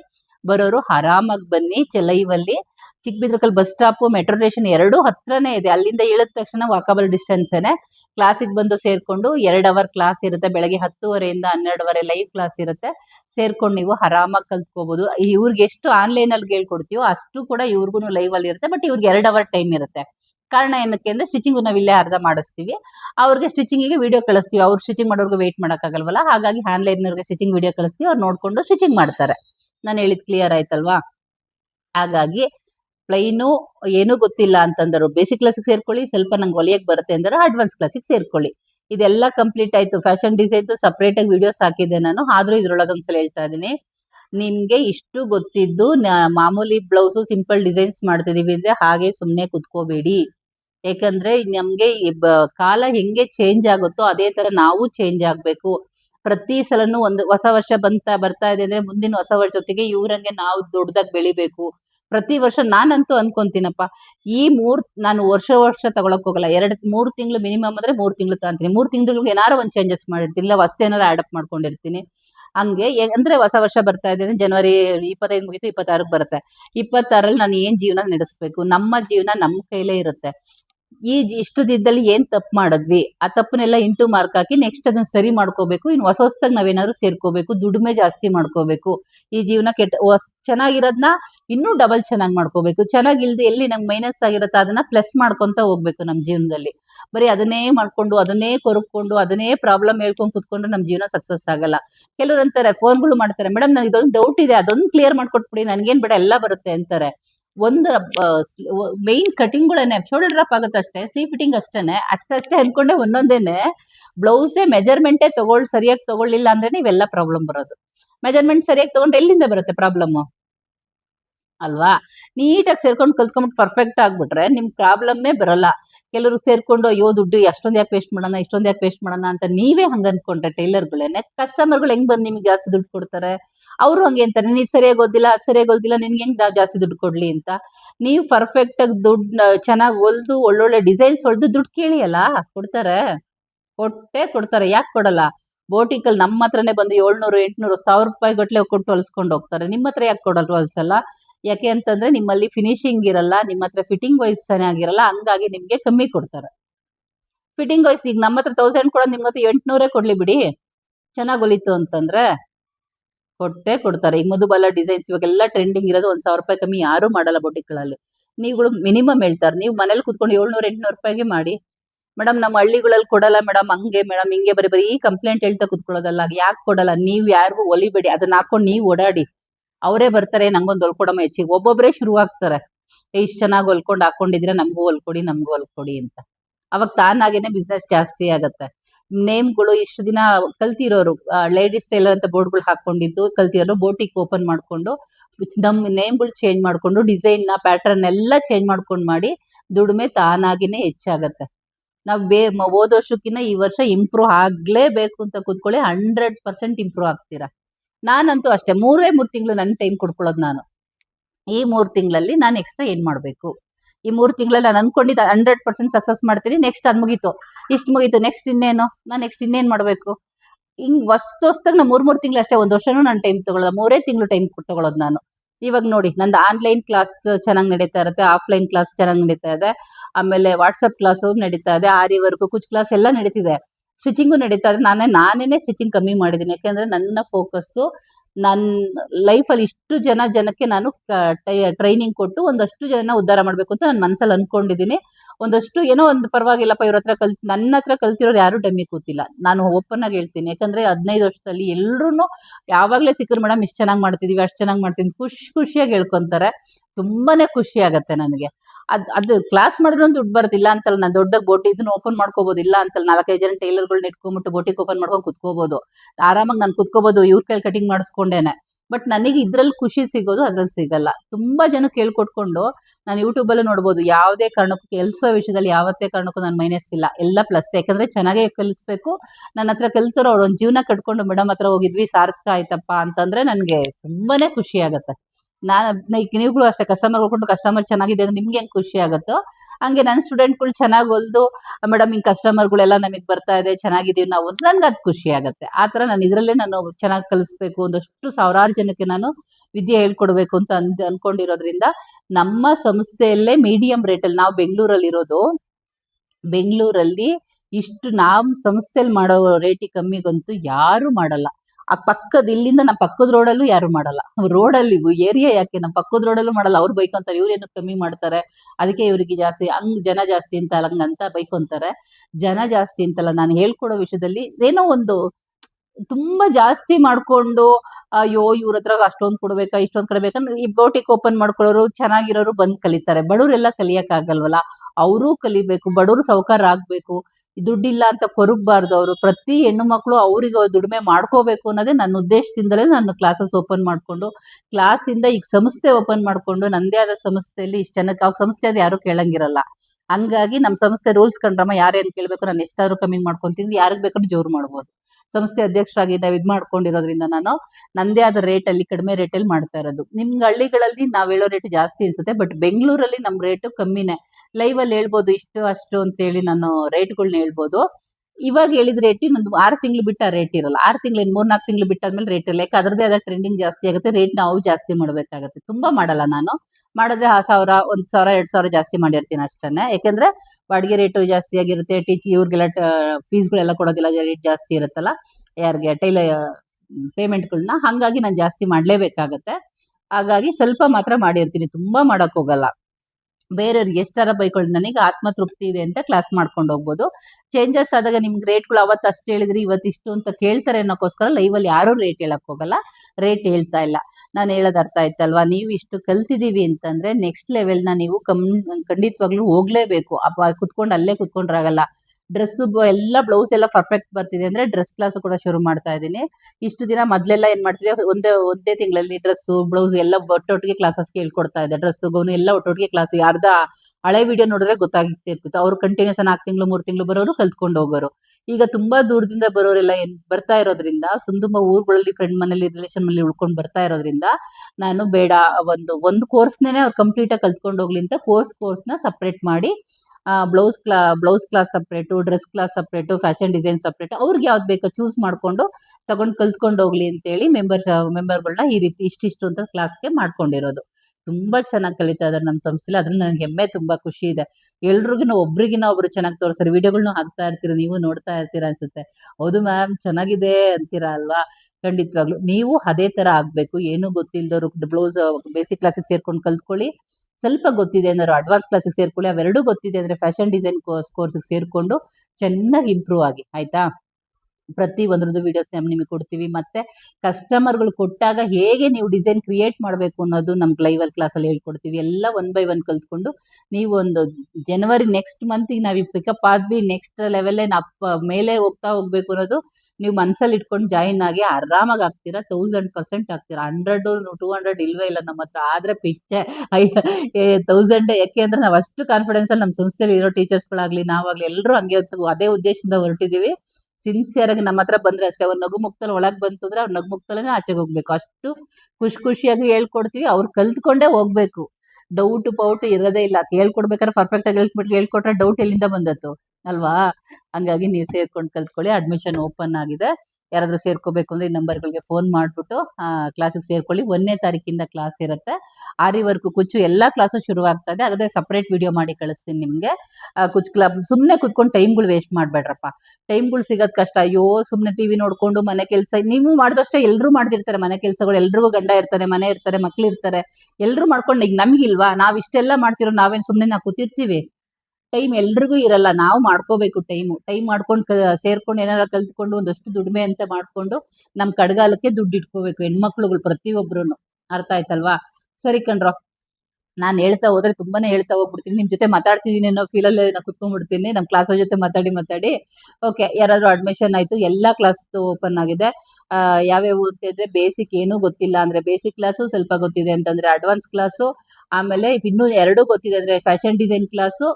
ಬರೋರು ಆರಾಮಾಗಿ ಬನ್ನಿ, ಚೆಲೈವಲ್ಲಿ. Chikkabidarakal bus stop, metro station ಎರಡೂ ಹತ್ರನೇ ಇದೆ. ಅಲ್ಲಿಂದ ಇಳಿದ ತಕ್ಷಣ ವಾಕಬಲ್ ಡಿಸ್ಟೆನ್ಸೇನೆ ಕ್ಲಾಸಿಗೆ ಬಂದು ಸೇರ್ಕೊಂಡು ಎರಡ್ ಅವರ್ ಕ್ಲಾಸ್ ಇರುತ್ತೆ. ಬೆಳಗ್ಗೆ ಹತ್ತುವರೆಯಿಂದ ಹನ್ನೆರಡುವರೆ ಲೈವ್ ಕ್ಲಾಸ್ ಇರುತ್ತೆ. ಸೇರ್ಕೊಂಡು ನೀವು ಆರಾಮಾಗಿ ಕಲ್ತ್ಕೋಬಹುದು ಇವ್ರಿಗೆ ಎಷ್ಟು ಆನ್ಲೈನ್ ಅಲ್ಲಿ ಹೇಳ್ಕೊಡ್ತೀವೋ ಅಷ್ಟು ಕೂಡ ಇವ್ರಿಗೂ ಲೈವ್ ಅಲ್ಲಿ ಇರುತ್ತೆ. ಬಟ್ ಇವ್ರಿಗೆ ಎರಡ್ ಅವರ್ ಟೈಮ್ ಇರುತ್ತೆ. ಕಾರಣ ಏನಕ್ಕೆ ಅಂದ್ರೆ ಸ್ಟಿಚಿಂಗ್ ನಾವು ಇಲ್ಲೇ ಅರ್ಧ ಮಾಡಿಸ್ತೀವಿ. ಅವ್ರಿಗೆ ಸ್ಟಿಚಿಂಗಿಗೆ ವಿಡಿಯೋ ಕಳಿಸ್ತೀವಿ. ಅವ್ರು ಸ್ಟಿಚಿಂಗ್ ಮಾಡೋರ್ಗು ವೇಟ್ ಮಾಡೋಕ್ಕಾಗಲ್ವಲ್ಲ? ಹಾಗಾಗಿ ಆನ್ಲೈನ್ ಸ್ಟಿಚಿಂಗ್ ವಿಡಿಯೋ ಕಳಿಸ್ತೀವಿ. ಅವ್ರು ನೋಡ್ಕೊಂಡು ಸ್ಟಿಚಿಂಗ್ ಮಾಡ್ತಾರೆ. ನಾನು ಹೇಳಿದ್ ಕ್ಲಿಯರ್ ಆಯ್ತಲ್ವಾ? ಹಾಗಾಗಿ ಪ್ಲೈನು ಏನೂ ಗೊತ್ತಿಲ್ಲ ಅಂತಂದರು. ಬೇಸಿಕ್ ಕ್ಲಾಸಿಗೆ ಸೇರ್ಕೊಳ್ಳಿ, ಸ್ವಲ್ಪ ನಂಗೆ ಒಲಿಯಕ್ಕೆ ಬರುತ್ತೆ ಅಂದ್ರೆ. ಅಡ್ವಾನ್ಸ್ ಕ್ಲಾಸಿಗೆ ಸೇರ್ಕೊಳ್ಳಿ. ಇದೆಲ್ಲ ಕಂಪ್ಲೀಟ್ ಆಯ್ತು. ಫ್ಯಾಷನ್ ಡಿಸೈನ್ದು ಸಪ್ರೇಟ್ ಆಗಿ ವಿಡಿಯೋಸ್ ಹಾಕಿದ್ದೆ ನಾನು. ಆದ್ರೂ ಇದ್ರೊಳಗೆ ಒಂದ್ಸಲ ಹೇಳ್ತಾ ಇದ್ದೀನಿ. ನಿಮ್ಗೆ ಇಷ್ಟು ಗೊತ್ತಿದ್ದು ಮಾಮೂಲಿ ಬ್ಲೌಸು ಸಿಂಪಲ್ ಡಿಸೈನ್ಸ್ ಮಾಡ್ತಿದೀವಿ ಅಂದ್ರೆ ಹಾಗೆ ಸುಮ್ನೆ ಕುತ್ಕೋಬೇಡಿ. ಯಾಕಂದ್ರೆ ನಮ್ಗೆ ಕಾಲ ಹೆಂಗೆ ಚೇಂಜ್ ಆಗುತ್ತೋ ಅದೇ ತರ ನಾವು ಚೇಂಜ್ ಆಗ್ಬೇಕು. ಪ್ರತಿ ಸಲನು ಒಂದು ಹೊಸ ವರ್ಷ ಬಂತ ಬರ್ತಾ ಇದೆ ಅಂದ್ರೆ ಮುಂದಿನ ಹೊಸ ವರ್ಷ ಜೊತೆಗೆ ಇವ್ರಂಗೆ ನಾವು ದೊಡ್ಡದಾಗಿ ಬೆಳಿಬೇಕು. ಪ್ರತಿ ವರ್ಷ ನಾನಂತೂ ಅನ್ಕೊಂತೀನಪ್ಪ. ಈ ಮೂರ್, ನಾನು ವರ್ಷ ವರ್ಷ ತಗೊಳಕ್ ಹೋಗಲ್ಲ. ಎರಡು, ಮೂರು ತಿಂಗಳು ಮಿನಿಮಮ್ ಅಂದ್ರೆ ಮೂರು ತಿಂಗಳು ತಗೊಂತೀನಿ. ಮೂರು ತಿಂಗಳಿಗೆ ಏನಾರು ಒಂದ್ ಚೇಂಜಸ್ ಮಾಡಿರ್ತೀನಿ. ಇಲ್ಲ ಹೊಸ್ತ ಏನಾರು ಅಡಾಪ್ಟ್ ಮಾಡ್ಕೊಂಡಿರ್ತೀನಿ. ಹಂಗೆ ಅಂದ್ರೆ ಹೊಸ ವರ್ಷ ಬರ್ತಾ ಇದೆ. ಅಂದ್ರೆ ಜನವರಿ ಇಪ್ಪತ್ತೈದು ಮುಗಿತು, ಇಪ್ಪತ್ತಾರಕ್ಕೆ ಬರುತ್ತೆ. ಇಪ್ಪತ್ತಾರಲ್ಲಿ ನಾನು ಏನ್ ಜೀವನ ನಡೆಸ್ಬೇಕು? ನಮ್ಮ ಜೀವನ ನಮ್ಮ ಕೈಲೇ ಇರುತ್ತೆ. ಈ ಜಿ- ಇಷ್ಟು ದಿನದಲ್ಲಿ ಏನ್ ತಪ್ಪು ಮಾಡಿದ್ವಿ? ಆ ತಪ್ಪನ್ನೆಲ್ಲ ಇಂಟು ಮಾರ್ಕ್ ಹಾಕಿ ನೆಕ್ಸ್ಟ್ ಅದನ್ನ ಸರಿ ಮಾಡ್ಕೋಬೇಕು. ಇನ್ನು ಹೊಸ ಹೊಸದಾಗ ನಾವೇನಾದ್ರು ಸೇರ್ಕೋಬೇಕು, ದುಡಿಮೆ ಜಾಸ್ತಿ ಮಾಡ್ಕೋಬೇಕು. ಈ ಜೀವನ ಕೆಟ್ಟ, ಹೊಸ್ ಚೆನ್ನಾಗಿರೋದ್ನ ಇನ್ನೂ ಡಬಲ್ ಚೆನ್ನಾಗಿ ಮಾಡ್ಕೋಬೇಕು. ಚೆನ್ನಾಗಿಲ್ದೆ ಎಲ್ಲಿ ನಮ್ಗೆ ಮೈನಸ್ ಆಗಿರುತ್ತೆ ಅದನ್ನ ಪ್ಲಸ್ ಮಾಡ್ಕೊಂತ ಹೋಗ್ಬೇಕು ನಮ್ಮ ಜೀವನದಲ್ಲಿ. ಬರೀ ಅದನ್ನೇ ಮಾಡ್ಕೊಂಡು, ಅದನ್ನೇ ಕೊರಕೊಂಡು ಅದನ್ನೇ ಪ್ರಾಬ್ಲಮ್ ಹೇಳ್ಕೊಂಡು ಕುತ್ಕೊಂಡ್ರೆ ನಮ್ಮ ಜೀವನ ಸಕ್ಸಸ್ ಆಗಲ್ಲ. ಕೆಲವ್ರು ಅಂತಾರೆ ಫೋನ್ಗಳು ಮಾಡ್ತಾರೆ. ಮೇಡಮ್ ನನಗೆ ಇದೊಂದು ಡೌಟ್ ಇದೆ, ಅದೊಂದು ಕ್ಲಿಯರ್ ಮಾಡ್ಕೊಟ್ಬಿಡಿ. ನನ್ಗೇನ್ ಬೇಡ, ಎಲ್ಲ ಬರುತ್ತೆ ಅಂತಾರೆ. ಒಂದು ಮೈನ್ ಕಟಿಂಗ್ಗಳೇನೆ ಶೋಲ್ಡರ್ ಡ್ರಾಪ್ ಆಗುತ್ತೆ ಅಷ್ಟೇ ಸ್ಲೀವ್ ಫಿಟ್ಟಿಂಗ್ ಅಷ್ಟೇನೆ ಅಷ್ಟಷ್ಟೇ ಅನ್ಕೊಂಡೆ ಒಂದೊಂದೇನೆ ಬ್ಲೌಸೇ ಮೆಜರ್ಮೆಂಟೇ ತಗೊಳ್, ಸರಿಯಾಗಿ ತಗೊಳ್ಳಿಲ್ಲ ಅಂದ್ರೆ ಇವೆಲ್ಲ ಪ್ರಾಬ್ಲಮ್ ಬರೋದು. ಮೆಜರ್ಮೆಂಟ್ ಸರಿಯಾಗಿ ತಗೊಂಡ್ರೆ ಎಲ್ಲಿಂದ ಬರುತ್ತೆ ಪ್ರಾಬ್ಲಮ್ ಅಲ್ವಾ? ನೀಟಾಗಿ ಸೇರ್ಕೊಂಡು ಕಲ್ತ್ಕೊಂಡ್ಬಿಟ್ಟು ಪರ್ಫೆಕ್ಟ್ ಆಗ್ಬಿಟ್ರೆ ನಿಮ್ ಪ್ರಾಬ್ಲಮ್ಮೇ ಬರಲ್ಲ. ಕೆಲವರು ಸೇರ್ಕೊಂಡು, ಅಯ್ಯೋ, ದುಡ್ಡು ಅಷ್ಟೊಂದು ಯಾಕೆ ವೇಸ್ಟ್ ಮಾಡೋಣ, ಇಷ್ಟೊಂದು ಯಾಕೆ ವೇಸ್ಟ್ ಮಾಡೋಣ? ಅಂತ ನೀವೇ ಹಂಗ ಅನ್ಕೊಂಡ್ರೆ ಟೈಲರ್ಗಳೇನೆ ಕಸ್ಟಮರ್ಗಳು ಹೆಂಗ್ ಬಂದು ನಿಮ್ಗೆ ಜಾಸ್ತಿ ದುಡ್ಡು ಕೊಡ್ತಾರೆ? ಅವರು ಹಂಗೆ ಅಂತಾರೆ ನೀ ಸರಿಯಾಗಿ ಓದಿಲ್ಲ ಅದು ಸರಿಯಾಗಿ ಓದಿಲ್ಲ ನಿನ್ಗೆ ಹೆಂಗ್ ಜಾಸ್ತಿ ದುಡ್ಡು ಕೊಡ್ಲಿ? ಅಂತ. ನೀವು ಪರ್ಫೆಕ್ಟ್ ಆಗಿ ದುಡ್ಡು, ಚೆನ್ನಾಗಿ ಹೊಲ್ದು, ಒಳ್ಳೊಳ್ಳೆ ಡಿಸೈನ್ಸ್ ಹೊಲ್ದು ದುಡ್ಡು ಕೇಳಿ ಅಲ್ಲ? ಕೊಡ್ತಾರೆ. ಕೊಟ್ಟೆ ಕೊಡ್ತಾರೆ, ಯಾಕೆ ಕೊಡಲ್ಲ? ಬೋಟಿಕಲ್ ನಮ್ಮ ಹತ್ರನೇ ಬಂದು ಏಳ್ನೂರು, ಎಂಟುನೂರು ಸಾವಿರ ರೂಪಾಯಿ ಗಟ್ಟಲೆ ಕೊಟ್ಟು ಹೊಲಿಸ್ಕೊಂಡು ಹೋಗ್ತಾರೆ. ನಿಮ್ಮ ಹತ್ರ ಯಾಕೆ ಕೊಡಲ್ರು ಹೊಲ್ಸಲ್ಲ? ಯಾಕೆ ಅಂತಂದ್ರೆ ನಿಮ್ಮಲ್ಲಿ ಫಿನಿಶಿಂಗ್ ಇರಲ್ಲ ನಿಮ್ಮ ಹತ್ರ ಫಿಟ್ಟಿಂಗ್ ವೈಸ್ ಚೆನ್ನಾಗಿರಲ್ಲ ಹಂಗಾಗಿ ನಿಮ್ಗೆ ಕಮ್ಮಿ ಕೊಡ್ತಾರೆ. ಫಿಟ್ಟಿಂಗ್ ವೈಸ್ ಈಗ ನಮ್ಮ ಹತ್ರ ತೌಸಂಡ್ ಕೊಡೋದು ನಿಮ್ಗೆ ಹತ್ರ ಎಂಟುನೂರೇ ಕೊಡ್ಲಿ ಬಿಡಿ. ಚೆನ್ನಾಗಿ ಹೊಲಿತು ಅಂತಂದ್ರೆ ಕೊಟ್ಟೆ ಕೊಡ್ತಾರೆ. ಈಗ ಮಧುಬಾಲ ಡಿಸೈನ್ಸ್ ಇವಾಗೆಲ್ಲ ಟ್ರೆಂಡಿಂಗ್ ಇರೋದು ಒಂದ್ ಸಾವಿರ ರೂಪಾಯಿ ಕಮ್ಮಿ ಯಾರು ಮಾಡಲ್ಲ ಬೊಟಿಕ್ಗಳಲ್ಲಿ ನೀವುಗಳು ಮಿನಿಮಮ್ ಹೇಳ್ತಾರೆ. ನೀವು ಮನೇಲಿ ಕುತ್ಕೊಂಡು ಏಳ್ನೂರ, ಎಂಟುನೂರು ರೂಪಾಯಿಗೆ ಮಾಡಿ. ಮೇಡಮ್ ನಮ್ಮ ಹಳ್ಳಿಗಳಲ್ಲಿ ಕೊಡಲ್ಲ ಮೇಡಮ್ ಹಂಗೆ ಮೇಡಮ್ ಹಿಂಗೆ ಬರೀ ಬರೀ ಕಂಪ್ಲೇಂಟ್ ಹೇಳ್ತಾ ಕುತ್ಕೊಳ್ಳೋದಲ್ಲ. ಯಾಕೆ ಕೊಡಲ್ಲ? ನೀವು ಯಾರಿಗೂ ಒಲಿಬೇಡಿ, ಅದನ್ನ ಹಾಕೊಂಡು ನೀವು ಓಡಾಡಿ. ಅವರೇ ಬರ್ತಾರೆ, ನಂಗೊಂದು ಹೊಲ್ಕೊಡಮ್ಮ ಹೆಚ್ಚಿಗೆ. ಒಬ್ಬೊಬ್ಬರೇ ಶುರು ಆಗ್ತಾರೆ. ಇಷ್ಟು ಚೆನ್ನಾಗಿ ಹೊಲ್ಕೊಂಡು ಹಾಕೊಂಡಿದ್ರೆ ನಮಗೂ ಹೊಲ್ಕೊಡಿ ನಮಗೂ ಹೊಲ್ಕೊಡಿ ಅಂತ. ಅವಾಗ ತಾನಾಗೇನೆ ಬಿಸ್ನೆಸ್ ಜಾಸ್ತಿ ಆಗತ್ತೆ. ನೇಮ್ಗಳು ಇಷ್ಟು ದಿನ ಕಲ್ತಿರೋರು ಲೇಡೀಸ್ ಟೈಲರ್ ಅಂತ ಬೋರ್ಡ್ಗಳು ಹಾಕೊಂಡಿದ್ದು ಕಲ್ತಿರೋರು ಬೋಟಿಕ್ ಓಪನ್ ಮಾಡ್ಕೊಂಡು ನಮ್ ನೇಮ್ಗಳು ಚೇಂಜ್ ಮಾಡ್ಕೊಂಡು ಡಿಸೈನ್ನ ಪ್ಯಾಟರ್ನ್ ಎಲ್ಲ ಚೇಂಜ್ ಮಾಡ್ಕೊಂಡು ಮಾಡಿ, ದುಡಿಮೆ ತಾನಾಗಿನೇ ಹೆಚ್ಚಾಗತ್ತೆ. ನಾವ್ ಬೇ ಹೋದ ವರ್ಷಕ್ಕಿಂತ ಈ ವರ್ಷ ಇಂಪ್ರೂವ್ ಆಗ್ಲೇಬೇಕು ಅಂತ ಕೂತ್ಕೊಳ್ಳಿ ಹಂಡ್ರೆಡ್ ಪರ್ಸೆಂಟ್ ಇಂಪ್ರೂವ್ ಆಗ್ತೀರಾ? ನಾನಂತೂ ಅಷ್ಟೇ, ಮೂರೇ, ಮೂರು ತಿಂಗಳು ನನ್ನ ಟೈಮ್ ಕೊಡ್ಕೊಳ್ಳೋದು ನಾನು. ಈ ಮೂರು ತಿಂಗಳಲ್ಲಿ ನಾನು ಎಕ್ಸ್ಟ್ರಾ ಏನ್ ಮಾಡ್ಬೇಕು? ಈ ಮೂರು ತಿಂಗಳಲ್ಲಿ ನಾನು ಅನ್ಕೊಂಡಿದ್ದ ಹಂಡ್ರೆಡ್ ಪರ್ಸೆಂಟ್ ಸಕ್ಸಸ್ ಮಾಡ್ತೀನಿ ನೆಕ್ಸ್ಟ್ ಅದು ಮುಗೀತು. ಇಷ್ಟು ಮುಗೀತು ನೆಕ್ಸ್ಟ್ ಇನ್ನೇನು? ನಾನು ನೆಕ್ಸ್ಟ್ ಇನ್ನೇನ್ ಮಾಡ್ಬೇಕು? ಹಿಂಗ್ ಹೊಸ್ತು ಹೊಸ್ತಾಗ ನಾ ಮೂರ್ ಮೂರ್ ತಿಂಗಳು ಅಷ್ಟೇ, ಒಂದ್ ವರ್ಷನೂ ನಾನು ಟೈಮ್ ತಗೊಳ್ಳೋದು ಮೂರೇ ತಿಂಗಳು ಟೈಮ್ ತಗೊಳ್ಳೋದು ನಾನು. ಇವಾಗ ನೋಡಿ, ನಂದು ಆನ್ಲೈನ್ ಕ್ಲಾಸ್ ಚೆನ್ನಾಗಿ ನಡೀತಾ ಇರುತ್ತೆ ಆಫ್ಲೈನ್ ಕ್ಲಾಸ್ ಚೆನ್ನಾಗಿ ನಡೀತಾ ಇದೆ, ಆಮೇಲೆ ವಾಟ್ಸಪ್ ಕ್ಲಾಸ್ ನಡೀತಾ ಇದೆ ಆರಿ ವರ್ಕ್ ಕುಚ್ ಕ್ಲಾಸ್ ಎಲ್ಲ ನಡೀತಿದೆ. ಸ್ಟಿಚಿಂಗು ನಡೀತಾ ಇದೆ, ನಾನೇ, ನಾನೇನೆ ಸ್ಟಿಚಿಂಗ್ ಕಮ್ಮಿ ಮಾಡಿದ್ದೀನಿ, ಯಾಕಂದ್ರೆ ನನ್ನ ಫೋಕಸ್ಸು ನನ್ನ ಲೈಫಲ್ಲಿ ಇಷ್ಟು ಜನ ಜನಕ್ಕೆ ನಾನು ಟ್ರೈನಿಂಗ್ ಕೊಟ್ಟು ಒಂದಷ್ಟು ಜನ ಉದ್ಧಾರ ಮಾಡಬೇಕು ಅಂತ ನನ್ನ ಮನಸ್ಸಲ್ಲಿ ಅನ್ಕೊಂಡಿದ್ದೀನಿ. ಒಂದಷ್ಟು ಏನೋ ಒಂದು ಪರವಾಗಿಲ್ಲಪ್ಪ ಇವ್ರ ಹತ್ರ ಕಲ್, ನನ್ನ ಹತ್ರ ಕಲ್ತಿರೋರು ಯಾರು ಡಮ್ಮಿ ಕೂತಿಲ್ಲ. ನಾನು ಓಪನ್ ಆಗಿ ಹೇಳ್ತೀನಿ. ಯಾಕಂದ್ರೆ ಹದಿನೈದು ವರ್ಷದಲ್ಲಿ ಎಲ್ರು ಯಾವಾಗಲೇ ಸಿಕ್ಕರು ಮೇಡಮ್, ಇಷ್ಟು ಚೆನ್ನಾಗಿ ಮಾಡ್ತಿದ್ದೀವಿ ಅಷ್ಟು ಚೆನ್ನಾಗಿ ಮಾಡ್ತೀನಿ ಖುಷಿ ಖುಷಿಯಾಗಿ ಹೇಳ್ಕೊಂತಾರೆ. ತುಂಬಾನೇ ಖುಷಿ ಆಗತ್ತೆ ನನಗೆ. ಅದ್, ಅದು ಕ್ಲಾಸ್ ಮಾಡಿದ್ರೆ ಒಂದು ದುಡ್ಡು ಬರೋದಿಲ್ಲ ಅಂತಲ್ಲ, ನಾನು ದೊಡ್ಡ ಬೋಟಿ ಇದನ್ನ ಓಪನ್ ಮಾಡ್ಕೋಬಹುದು ಇಲ್ಲ ಅಂತಲ್ಲ, ನಾಲ್ಕೈದು ಜನ ಟೈಲರ್ಗಳನ್ನ ಇಟ್ಕೊಂಬಿಟ್ಟು ಬೋಟಿಗೆ ಓಪನ್ ಮಾಡ್ಕೊಂಡು ಕುತ್ಕೋಬಹುದು ಆರಾಮಾಗಿ ನಾನು ಕುತ್ಕೋಬಹುದು ಇವ್ರ ಕೈಲಿ ಕಟಿಂಗ್ ಮಾಡಿಸ್ಕೊಂಡೇನೆ. ಬಟ್ ನನಗೆ ಇದ್ರಲ್ಲಿ ಖುಷಿ ಸಿಗೋದು ಅದ್ರಲ್ಲಿ ಸಿಗಲ್ಲ. ತುಂಬಾ ಜನ ಕೇಳ್ಕೊಟ್ಕೊಂಡು ನಾನು ಯೂಟ್ಯೂಬ್ ಅಲ್ಲಿ ನೋಡ್ಬೋದು, ಯಾವುದೇ ಕಾರಣಕ್ಕೂ ಕೆಲಸ ವಿಷಯದಲ್ಲಿ ಯಾವತ್ತೇ ಕಾರಣಕ್ಕೂ ನಾನು ಮೈನಸ್ ಇಲ್ಲ. ಎಲ್ಲ ಪ್ಲಸ್ ಯಾಕಂದ್ರೆ ಚೆನ್ನಾಗೇ ಕಲಿಸ್ಬೇಕು. ನನ್ನ ಹತ್ರ ಕಲ್ತರೋ ಅವ್ರ ಒಂದು ಜೀವನ ಕಟ್ಕೊಂಡು, ಮೇಡಮ್ ಹತ್ರ ಹೋಗಿದ್ವಿ, ಸಾರ್ಥಕ ಆಯ್ತಪ್ಪ ಅಂತಂದ್ರೆ ನನಗೆ ತುಂಬಾನೇ ಖುಷಿ ಆಗತ್ತೆ. ನಾನು ನೀವುಗಳು ಅಷ್ಟೇ ಕಸ್ಟಮರ್ ಹೋಗ್ಕೊಂಡು ಕಸ್ಟಮರ್ ಚೆನ್ನಾಗಿದೆ ಅಂದ್ರೆ ನಿಮ್ಗೆ ಹೆಂಗ್ ಖುಷಿ ಆಗುತ್ತೋ? ಹಂಗೆ ನನ್ನ ಸ್ಟೂಡೆಂಟ್ಗಳು ಚೆನ್ನಾಗಿ ಹೊಲ್ದು ಮೇಡಮ್ ಹಿಂಗ್ ಕಸ್ಟಮರ್ಗಳೆಲ್ಲ ನಮಗೆ ಬರ್ತಾ ಇದೆ ಚೆನ್ನಾಗಿದೀವಿ ನಾವು ಅಂತ ನನ್ಗೆ ಅದು ಖುಷಿ ಆಗುತ್ತೆ. ಆ ಥರ ನಾನು ಇದರಲ್ಲೇ ನಾನು ಚೆನ್ನಾಗಿ ಕಲಿಸ್ಬೇಕು ಒಂದಷ್ಟು ಸಾವಿರಾರು ಜನಕ್ಕೆ ನಾನು ವಿದ್ಯೆ ಹೇಳ್ಕೊಡ್ಬೇಕು ಅಂತ ಅಂದ್, ಅನ್ಕೊಂಡಿರೋದ್ರಿಂದ ನಮ್ಮ ಸಂಸ್ಥೆಯಲ್ಲೇ ಮೀಡಿಯಂ ರೇಟಲ್ಲಿ ನಾವು ಬೆಂಗಳೂರಲ್ಲಿ ಇರೋದು, ಬೆಂಗಳೂರಲ್ಲಿ ಇಷ್ಟು ನಾವು ಸಂಸ್ಥೆಯಲ್ಲಿ ಮಾಡೋ ರೇಟಿಗೆ ಕಮ್ಮಿಗಂತೂ ಯಾರು ಮಾಡಲ್ಲ. ಆ ಪಕ್ಕದ ಇಲ್ಲಿಂದ ನಮ್ಮ ಪಕ್ಕದ ರೋಡಲ್ಲೂ ಯಾರು ಮಾಡಲ್ಲ. ರೋಡಲ್ಲಿ ಏರಿಯಾ ಯಾಕೆ ನಮ್ಮ ಪಕ್ಕದ ರೋಡಲ್ಲೂ ಮಾಡಲ್ಲ. ಅವ್ರು ಬೈಕೊಂತಾರೆ ಇವ್ರೇನು ಕಮ್ಮಿ ಮಾಡ್ತಾರೆ. ಅದಕ್ಕೆ ಇವರಿಗೆ ಜಾಸ್ತಿ, ಹಂಗ್ ಜನ ಜಾಸ್ತಿ ಅಂತ ಹಂಗಂತ ಬೈಕೊಂತಾರೆ ಜನ ಜಾಸ್ತಿ ಅಂತಲ್ಲ ನಾನು ಹೇಳ್ಕೊಡೋ ವಿಷಯದಲ್ಲಿ ಏನೋ ಒಂದು ತುಂಬಾ ಜಾಸ್ತಿ ಮಾಡ್ಕೊಂಡು, ಅಯ್ಯೋ, ಇವ್ರ ಹತ್ರ ಅಷ್ಟೊಂದ್ ಕೊಡ್ಬೇಕಾ, ಇಷ್ಟೊಂದ್ ಕೊಡ್ಬೇಕಂದ್ರೆ ಈ ಬೋಟಿಕ್ ಓಪನ್ ಮಾಡ್ಕೊಳ್ಳೋರು ಚೆನ್ನಾಗಿರೋರು ಬಂದ್ ಕಲಿತಾರೆ. ಬಡವರೆಲ್ಲ ಕಲಿಯಕ್ ಆಗಲ್ವಲ್ಲ ಅವರು ಕಲಿಬೇಕು, ಬಡವರು ಸೌಕಾರ ಆಗ್ಬೇಕು. ದುಡ್ಡಿಲ್ಲ ಅಂತ ಕೊರಗಬಾರ್ದು ಅವರು. ಪ್ರತಿ ಹೆಣ್ಣು ಮಕ್ಕಳು ಅವ್ರಿಗೆ ದುಡಿಮೆ ಮಾಡ್ಕೋಬೇಕು ಅನ್ನೋದೇ ನನ್ನ ಉದ್ದೇಶದಿಂದಲೇ ನಾನು ಕ್ಲಾಸಸ್ ಓಪನ್ ಮಾಡ್ಕೊಂಡು ಕ್ಲಾಸ್ ಇಂದ ಈಗ ಸಂಸ್ಥೆ ಓಪನ್ ಮಾಡ್ಕೊಂಡು, ನಂದೇ ಆದ ಸಂಸ್ಥೆಯಲ್ಲಿ ಇಷ್ಟು ಜನಕ್ಕೆ ಸಂಸ್ಥೆ ಅದು ಯಾರು ಕೇಳಂಗಿರಲ್ಲ. ಹಂಗಾಗಿ ನಮ್ಮ ಸಂಸ್ಥೆ ರೂಲ್ಸ್ ಕಂಡ್ರಮ್ಮ ಯಾರೇನು ಕೇಳಬೇಕು ನಾನು ಎಷ್ಟಾದ್ರೂ ಕಮ್ಮಿ ಮಾಡ್ಕೊತೀನಿ ಯಾರಿಗೆ ಬೇಕಾದ್ರೂ ಜೋರು ಮಾಡ್ಬೋದು. ಸಂಸ್ಥೆ ಅಧ್ಯಕ್ಷರಾಗಿ ನಾವು ಇದು ಮಾಡ್ಕೊಂಡಿರೋದ್ರಿಂದ ನಾನು ನಂದೇ ಆದ ರೇಟ್ ಅಲ್ಲಿ ಕಡಿಮೆ ರೇಟ್ ಅಲ್ಲಿ ಮಾಡ್ತಾ ಇರೋದು. ನಿಮ್ಗೆ ಹಳ್ಳಿಗಳಲ್ಲಿ ನಾವು ಹೇಳೋ ರೇಟ್ ಜಾಸ್ತಿ ಅನ್ಸುತ್ತೆ, ಬಟ್ ಬೆಂಗಳೂರಲ್ಲಿ ನಮ್ಮ ರೇಟ್ ಕಮ್ಮಿನೇ. ಲೈವ್ ಅಲ್ಲಿ ಹೇಳ್ಬೋದು ಇಷ್ಟು, ಅಷ್ಟು ಅಂತೇಳಿ ನಾನು ರೇಟ್ಗಳನ್ನ ಹೇಳ್ಬೋದು. ಇವಾಗ ಹೇಳಿದ ರೇಟ್ ಇನ್ನೊಂದು ಆರು ತಿಂಗಳು ಬಿಟ್ಟ ರೇಟ್ ಇರಲ್ಲ. ಆರು ತಿಂಗಳು ಇನ್ನು ಮೂರ್ನಾಲ್ಕು ತಿಂಗಳು ಬಿಟ್ಟಾದ್ಮೇಲೆ ರೇಟ್ ಇರಲ್ಲ. ಯಾಕೆ ಅದರದೇ ಆದ ಟ್ರೆಂಡಿಂಗ್ ಜಾಸ್ತಿ ಆಗುತ್ತೆ. ರೇಟ್ ನಾವು ಜಾಸ್ತಿ ಮಾಡಬೇಕಾಗತ್ತೆ. ತುಂಬಾ ಮಾಡಲ್ಲ ನಾನು. ಮಾಡಿದ್ರೆ ಆ ಸಾವಿರ, ಒಂದ್ ಸಾವಿರ, ಎರಡ್ ಸಾವಿರ ಜಾಸ್ತಿ ಮಾಡಿರ್ತೀನಿ ಅಷ್ಟನ್ನೇ ಯಾಕಂದ್ರೆ ಬಾಡಿಗೆ ರೇಟು ಜಾಸ್ತಿ ಆಗಿರುತ್ತೆ. ಟೀಚ್ ಇವ್ರಿಗೆಲ್ಲ ಫೀಸ್ಗಳೆಲ್ಲ ಕೊಡೋದಿಲ್ಲ. ರೇಟ್ ಜಾಸ್ತಿ ಇರುತ್ತಲ್ಲ. ಯಾರಿಗೆ ಟೈಲ ಪೇಮೆಂಟ್ಗಳನ್ನ ಹಂಗಾಗಿ ನಾನು ಜಾಸ್ತಿ ಮಾಡಲೇಬೇಕಾಗತ್ತೆ. ಹಾಗಾಗಿ ಸ್ವಲ್ಪ ಮಾತ್ರ ಮಾಡಿರ್ತೀನಿ. ತುಂಬಾ ಮಾಡಕ್ ಹೋಗಲ್ಲ. ಬೇರೆಯವ್ರಿಗೆ ಎಷ್ಟಾರ ಬೈಕೊಳ್ಳಿ ನನಗೆ ಆತ್ಮತೃಪ್ತಿ ಇದೆ ಅಂತ ಕ್ಲಾಸ್ ಮಾಡ್ಕೊಂಡು ಹೋಗ್ಬೋದು. ಚೇಂಜಸ್ ಆದಾಗ ನಿಮ್ಗೆ ರೇಟ್ಗಳು ಅವತ್ತು ಅಷ್ಟು ಹೇಳಿದ್ರಿ, ಇವತ್ತು ಇಷ್ಟು ಅಂತ ಕೇಳ್ತಾರೆ ಅನ್ನೋಕ್ಕೋಸ್ಕರ ಲೈವಲ್ಲಿ ಯಾರೂ ರೇಟ್ ಹೇಳಕ್ ಹೋಗಲ್ಲ. ರೇಟ್ ಹೇಳ್ತಾ ಇಲ್ಲ. ನಾನು ಹೇಳೋದು ಅರ್ಥ ಆಯ್ತಲ್ವಾ? ನೀವು ಇಷ್ಟು ಕಲ್ತಿದ್ದೀವಿ ಅಂತಂದ್ರೆ ನೆಕ್ಸ್ಟ್ ಲೆವೆಲ್ನ ನೀವು ಖಂಡಿತವಾಗ್ಲೂ ಹೋಗ್ಲೇಬೇಕು. ಅಪ್ಪ ಕುತ್ಕೊಂಡು ಅಲ್ಲೇ ಕುತ್ಕೊಂಡ್ರಾಗಲ್ಲ. ಡ್ರೆಸ್ ಎಲ್ಲ ಬ್ಲೌಸ್ ಎಲ್ಲ ಪರ್ಫೆಕ್ಟ್ ಬರ್ತಿದೆ ಅಂದ್ರೆ ಡ್ರೆಸ್ ಕ್ಲಾಸ್ ಕೂಡ ಶುರು ಮಾಡ್ತಾ ಇದ್ದೀನಿ. ಇಷ್ಟು ದಿನ ಮೊದಲೆಲ್ಲ ಏನ್ ಮಾಡ್ತಿದ್ದೆ, ಒಂದೇ ಒಂದೇ ತಿಂಗಳಲ್ಲಿ ಡ್ರೆಸ್ ಬ್ಲೌಸ್ ಎಲ್ಲ ಒಟ್ಟೊಟ್ಟಿಗೆ ಕ್ಲಾಸಸ್ ಹೇಳ್ಕೊಡ್ತಾ ಇದ್ದೆ. ಡ್ರೆಸ್ ಗೌನು ಎಲ್ಲ ಒಟ್ಟೊಟ್ಟಿಗೆ ಕ್ಲಾಸ್ ಅರ್ಧ ಹಳೆ ವಿಡಿಯೋ ನೋಡಿದ್ರೆ ಗೊತ್ತಾಗ್ತಿರ್ತಿತ್ತು. ಅವ್ರು ಕಂಟಿನ್ಯೂಸ್ ನಾಲ್ಕು ತಿಂಗಳು, ಮೂರು ತಿಂಗಳು ಬರೋರು ಕಲ್ತ್ಕೊಂಡು ಹೋಗೋರು. ಈಗ ತುಂಬಾ ದೂರದಿಂದ ಬರೋರೆಲ್ಲ ಏನ್ ಬರ್ತಾ ಇರೋದ್ರಿಂದ, ತುಂಬ ತುಂಬಾ ಊರುಗಳಲ್ಲಿ ಫ್ರೆಂಡ್ ಮನೇಲಿ ರಿಲೇಷನ್ ಮನೇಲಿ ಉಳ್ಕೊಂಡು ಬರ್ತಾ ಇರೋದ್ರಿಂದ ನಾನು ಬೇಡ, ಒಂದು ಒಂದು ಕೋರ್ಸ್ನೇ ಅವ್ರು ಕಂಪ್ಲೀಟ್ ಆಗಿ ಕಲ್ತ್ಕೊಂಡು ಹೋಗ್ಲಿ ಅಂತ ಕೋರ್ಸ್ ಕೋರ್ಸ್ನ ಸಪ್ರೇಟ್ ಮಾಡಿ blouse ಕ್ಲಾ blouse class separate dress class separate fashion design separate ಅವ್ರಿಗೆ ಯಾವ್ದು ಬೇಕೋ ಚೂಸ್ ಮಾಡ್ಕೊಂಡು ತಗೊಂಡು ಕಲ್ತ್ಕೊಂಡು ಹೋಗ್ಲಿ ಅಂತೇಳಿ ಮೆಂಬರ್ಸ್ ಮೆಂಬರ್ಗಳನ್ನ ಈ ರೀತಿ ಇಷ್ಟಿಷ್ಟು ಅಂತ ಕ್ಲಾಸ್ಗೆ ಮಾಡ್ಕೊಂಡಿರೋದು. ತುಂಬಾ ಚೆನ್ನಾಗಿ ಕಲಿತಾ ಇದ್ದಾರೆ ನಮ್ಮ ಸಂಸ್ಥೆಲಿ. ಅದ್ರಲ್ಲಿ ನನಗೆ ಹೆಮ್ಮೆ ತುಂಬಾ, ಖುಷಿ ಇದೆ. ಎಲ್ರಿಗೂ ಒಬ್ರಿಗಿನ ಒಬ್ರು ಚೆನ್ನಾಗಿ ತೋರಿಸ್ತಾರೆ. ವಿಡಿಯೋಗಳ್ನು ಹಾಕ್ತಾ ಇರ್ತೀರ, ನೀವು ನೋಡ್ತಾ ಇರ್ತೀರ ಅನ್ಸುತ್ತೆ. ಹೌದು ಮ್ಯಾಮ್, ಚೆನ್ನಾಗಿದೆ ಅಂತೀರಾ ಅಲ್ವಾ? ಖಂಡಿತವಾಗ್ಲು. ನೀವು ಅದೇ ತರ ಆಗ್ಬೇಕು. ಏನು ಗೊತ್ತಿಲ್ಲದವ್ರು ಬ್ಲೌಸ್, ಬೇಸಿಕ್ ಕ್ಲಾಸಿಗೆ ಸೇರ್ಕೊಂಡು ಕಲ್ತ್ಕೊಳ್ಳಿ. ಸ್ವಲ್ಪ ಗೊತ್ತಿದೆ ಅಂದ್ರೆ, ಅಡ್ವಾನ್ಸ್ ಕ್ಲಾಸಿಗೆ ಸೇರ್ಕೊಳ್ಳಿ. ಅವೆರಡೂ ಗೊತ್ತಿದೆ ಅಂದ್ರೆ, ಫ್ಯಾಷನ್ ಡಿಸೈನ್ ಕೋರ್ಸ್ ಕೋರ್ಸಿಗೆ ಸೇರ್ಕೊಂಡು ಚೆನ್ನಾಗಿ ಇಂಪ್ರೂವ್ ಆಗಿ. ಆಯ್ತಾ? ಪ್ರತಿ ಒಂದ್ರದ್ದು ವಿಡಿಯೋಸ್ ನಿಮಗೆ ಕೊಡ್ತೀವಿ. ಮತ್ತೆ ಕಸ್ಟಮರ್ಗಳು ಕೊಟ್ಟಾಗ ಹೇಗೆ ನೀವು ಡಿಸೈನ್ ಕ್ರಿಯೇಟ್ ಮಾಡಬೇಕು ಅನ್ನೋದು ನಮ್ಗೆ ಲೈವಲ್ ಕ್ಲಾಸಲ್ಲಿ ಹೇಳ್ಕೊಡ್ತೀವಿ. ಎಲ್ಲ ಒನ್ ಬೈ ಒನ್ ಕಲ್ತ್ಕೊಂಡು ನೀವು ಒಂದು ಜನವರಿ ನೆಕ್ಸ್ಟ್ ಮಂತ್ ಮಂತಿಗೆ ನಾವು ಪಿಕಪ್ ಆದ್ವಿ ನೆಕ್ಸ್ಟ್ ಲೆವೆಲ್ಲೇ ಅಪ್ ಮೇಲೆ ಹೋಗ್ತಾ ಹೋಗ್ಬೇಕು ಅನ್ನೋದು ನೀವು ಮನಸ್ಸಲ್ಲಿ ಇಟ್ಕೊಂಡು ಜಾಯಿನ್ ಆಗಿ ಆರಾಮಾಗಿ ಆಗ್ತೀರಾ? ತೌಸಂಡ್ ಪರ್ಸೆಂಟ್ ಆಗ್ತೀರಾ? ಹಂಡ್ರೆಡ್ ಟೂ ಹಂಡ್ರೆಡ್ ಇಲ್ವೇ ಇಲ್ಲ ನಮ್ಮ ಹತ್ರ. ಆದ್ರೆ ಪಿಚ್ಚೆ ತೌಸಂಡ್ ಯಾಕೆ ಅಂದ್ರೆ ನಾವು ಅಷ್ಟು ಕಾನ್ಫಿಡೆನ್ಸ್ ಅಲ್ಲಿ ನಮ್ಮ ಸಂಸ್ಥೆಯಲ್ಲಿ ಇರೋ ಟೀಚರ್ಸ್ಗಳಾಗ್ಲಿ ನಾವಾಗ್ಲಿ ಎಲ್ಲರೂ ಹಂಗೆ ಅದೇ ಉದ್ದೇಶದಿಂದ ಹೊರಟಿದೀವಿ. ಸಿನ್ಸಿಯರ್ ಆಗಿ ನಮ್ಮ ಹತ್ರ ಬಂದ್ರೆ ಅಷ್ಟೇ. ಅವ್ರ ನಗು ಮುಕ್ತಲ್ಲಿ ಒಳಗ್ ಬಂತು ಅಂದ್ರೆ ಅವ್ರ ನಗು ಮುಕ್ತಲ್ಲೇ ಆಚೆಗೆ ಹೋಗ್ಬೇಕು. ಅಷ್ಟು ಖುಷಿ ಖುಷಿಯಾಗಿ ಹೇಳ್ಕೊಡ್ತೀವಿ. ಅವ್ರು ಕಲ್ತ್ಕೊಂಡೇ ಹೋಗ್ಬೇಕು. ಡೌಟ್ ಪೌಟ್ ಇರೋದೇ ಇಲ್ಲ. ಹೇಳ್ಕೊಡ್ಬೇಕಾದ್ರೆ ಪರ್ಫೆಕ್ಟ್ ಆಗಿ ಹೇಳ್ಬಿಟ್ಟು ಹೇಳ್ಕೊಟ್ರೆ ಡೌಟ್ ಎಲ್ಲಿಂದ ಬಂದತ್ತು ಅಲ್ವಾ? ಹಂಗಾಗಿ ನೀವು ಸೇರ್ಕೊಂಡು ಕಲ್ತ್ಕೊಳ್ಳಿ. ಅಡ್ಮಿಷನ್ ಓಪನ್ ಆಗಿದೆ. ಯಾರಾದ್ರೂ ಸೇರ್ಕೋಬೇಕು ಅಂದ್ರೆ ಈ ನಂಬರ್ಗಳಿಗೆ ಫೋನ್ ಮಾಡ್ಬಿಟ್ಟು ಕ್ಲಾಸಿಗೆ ಸೇರ್ಕೊಳ್ಳಿ. ಒಂದನೇ ತಾರೀಕಿಂದ ಕ್ಲಾಸ್ ಇರುತ್ತೆ. ಆರಿ ವರ್ಕ್ ಕುಚ್ಚು ಎಲ್ಲ ಕ್ಲಾಸು ಶುರು ಆಗ್ತಾ ಇದೆ. ಅದೇ ಸಪ್ರೇಟ್ ವಿಡಿಯೋ ಮಾಡಿ ಕಳಿಸ್ತೀನಿ ನಿಮಗೆ. ಕುಚ್ ಕ್ಲಬ್ ಸುಮ್ಮನೆ ಕುತ್ಕೊಂಡು ಟೈಮ್ಗಳು ವೇಸ್ಟ್ ಮಾಡಬೇಡ್ರಪ್ಪ. ಟೈಮ್ಗಳು ಸಿಗೋದ್ ಕಷ್ಟ. ಅಯ್ಯೋ ಸುಮ್ಮನೆ ಟಿವಿ ನೋಡಿಕೊಂಡು ಮನೆ ಕೆಲಸ. ನೀವು ಮಾಡಿದಷ್ಟೇ ಎಲ್ಲರೂ ಮಾಡ್ತಿರ್ತಾರೆ ಮನೆ ಕೆಲಸಗಳು. ಎಲ್ರಿಗೂ ಗಂಡ ಇರ್ತಾರೆ, ಮನೆ ಇರ್ತಾರೆ, ಮಕ್ಳು ಇರ್ತಾರೆ. ಎಲ್ಲರೂ ಮಾಡ್ಕೊಂಡು, ಈಗ ನಮಗಿಲ್ವಾ ನಾವು ಇಷ್ಟೆಲ್ಲ ಮಾಡ್ತಿರೋ ನಾವೇನ್ ಸುಮ್ಮನೆ ನಾವು ಕೂತಿರ್ತೀವಿ? ಟೈಮ್ ಎಲ್ರಿಗೂ ಇರಲ್ಲ. ನಾವು ಮಾಡ್ಕೋಬೇಕು ಟೈಮು ಟೈಮ್ ಮಾಡ್ಕೊಂಡು ಕ, ಸೇರ್ಕೊಂಡು ಏನಾರ ಕಲ್ತ್ಕೊಂಡು ಒಂದಷ್ಟು ದುಡಿಮೆ ಅಂತ ಮಾಡ್ಕೊಂಡು ನಮ್ ಕಡ್ಗಾಲಕ್ಕೆ ದುಡ್ಡು ಇಟ್ಕೋಬೇಕು. ಹೆಣ್ಮಕ್ಳುಗಳು ಪ್ರತಿಯೊಬ್ರು ಅರ್ಥ ಆಯ್ತಲ್ವಾ? ಸರಿ ಕಣ್ರೋ. ನಾನು ಹೇಳ್ತಾ ಹೋದ್ರೆ ತುಂಬಾನೇ ಹೇಳ್ತಾ ಹೋಗ್ಬಿಡ್ತೀನಿ. ನಿಮ್ ಜೊತೆ ಮಾತಾಡ್ತಿದ್ದೀನಿ ಅನ್ನೋ ಫೀಲಲ್ಲಿ ನಾನು ಕುತ್ಕೊಂಡ್ಬಿಡ್ತೀನಿ. ನಮ್ಮ ಕ್ಲಾಸ್ ಜೊತೆ ಮಾತಾಡಿ ಮಾತಾಡಿ. ಓಕೆ ಯಾರಾದರೂ ಅಡ್ಮಿಷನ್ ಆಯ್ತು, ಎಲ್ಲಾ ಕ್ಲಾಸ್ ಓಪನ್ ಆಗಿದೆ. ಅಂತ ಹೇಳಿದ್ರೆ ಬೇಸಿಕ್ ಏನೂ ಗೊತ್ತಿಲ್ಲ ಅಂದ್ರೆ ಬೇಸಿಕ್ ಕ್ಲಾಸು ಸ್ವಲ್ಪ ಗೊತ್ತಿದೆ ಅಂತಂದ್ರೆ ಅಡ್ವಾನ್ಸ್ ಕ್ಲಾಸು ಆಮೇಲೆ ಇನ್ನೂ ಎರಡು ಗೊತ್ತಿದೆ ಅಂದ್ರೆ ಫ್ಯಾಷನ್ ಡಿಸೈನ್ ಕ್ಲಾಸು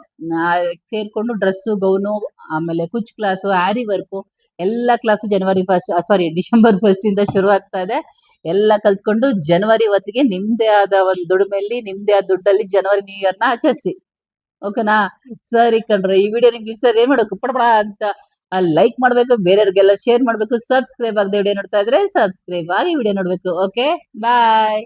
ಸೇರ್ಕೊಂಡು ಡ್ರೆಸ್ಸು ಗೌನು ಆಮೇಲೆ ಕುಚ್ ಕ್ಲಾಸು ಆರಿ ವರ್ಕು ಎಲ್ಲ ಕ್ಲಾಸು ಜನವರಿ ಫಸ್ಟ್ ಸಾರಿ ಡಿಸೆಂಬರ್ ಫಸ್ಟ್ ಇಂದ ಶುರು ಆಗ್ತಾ ಇದೆ. ಎಲ್ಲ ಕಲ್ತ್ಕೊಂಡು ಜನವರಿ ಹೊತ್ತಿಗೆ ನಿಮ್ದೇ ಆದ ಒಂದು ದುಡಿಮೆಯಲ್ಲಿ ನಿಮ್ದೇ ಆದ ದುಡ್ಡಲ್ಲಿ ಜನವರಿ ನ್ಯೂ ಇಯರ್ನ ಆಚರಿಸಿ. ಓಕೆನಾ ಸರಿ ಕಣ್ರೆ, ಈ ವಿಡಿಯೋ ನಿಮ್ಗೆ ಇಷ್ಟ ಏನ್ ಮಾಡಬೇಕು ಅಂತ ಲೈಕ್ ಮಾಡಬೇಕು, ಬೇರೆಯವ್ರಿಗೆಲ್ಲ ಶೇರ್ ಮಾಡ್ಬೇಕು ಸಬ್ಸ್ಕ್ರೈಬ್ ಆಗದೆ ವಿಡಿಯೋ ನೋಡ್ತಾ ಇದ್ರೆ ಸಬ್ಸ್ಕ್ರೈಬ್ ಆಗಿ ವಿಡಿಯೋ ನೋಡ್ಬೇಕು. Okay bye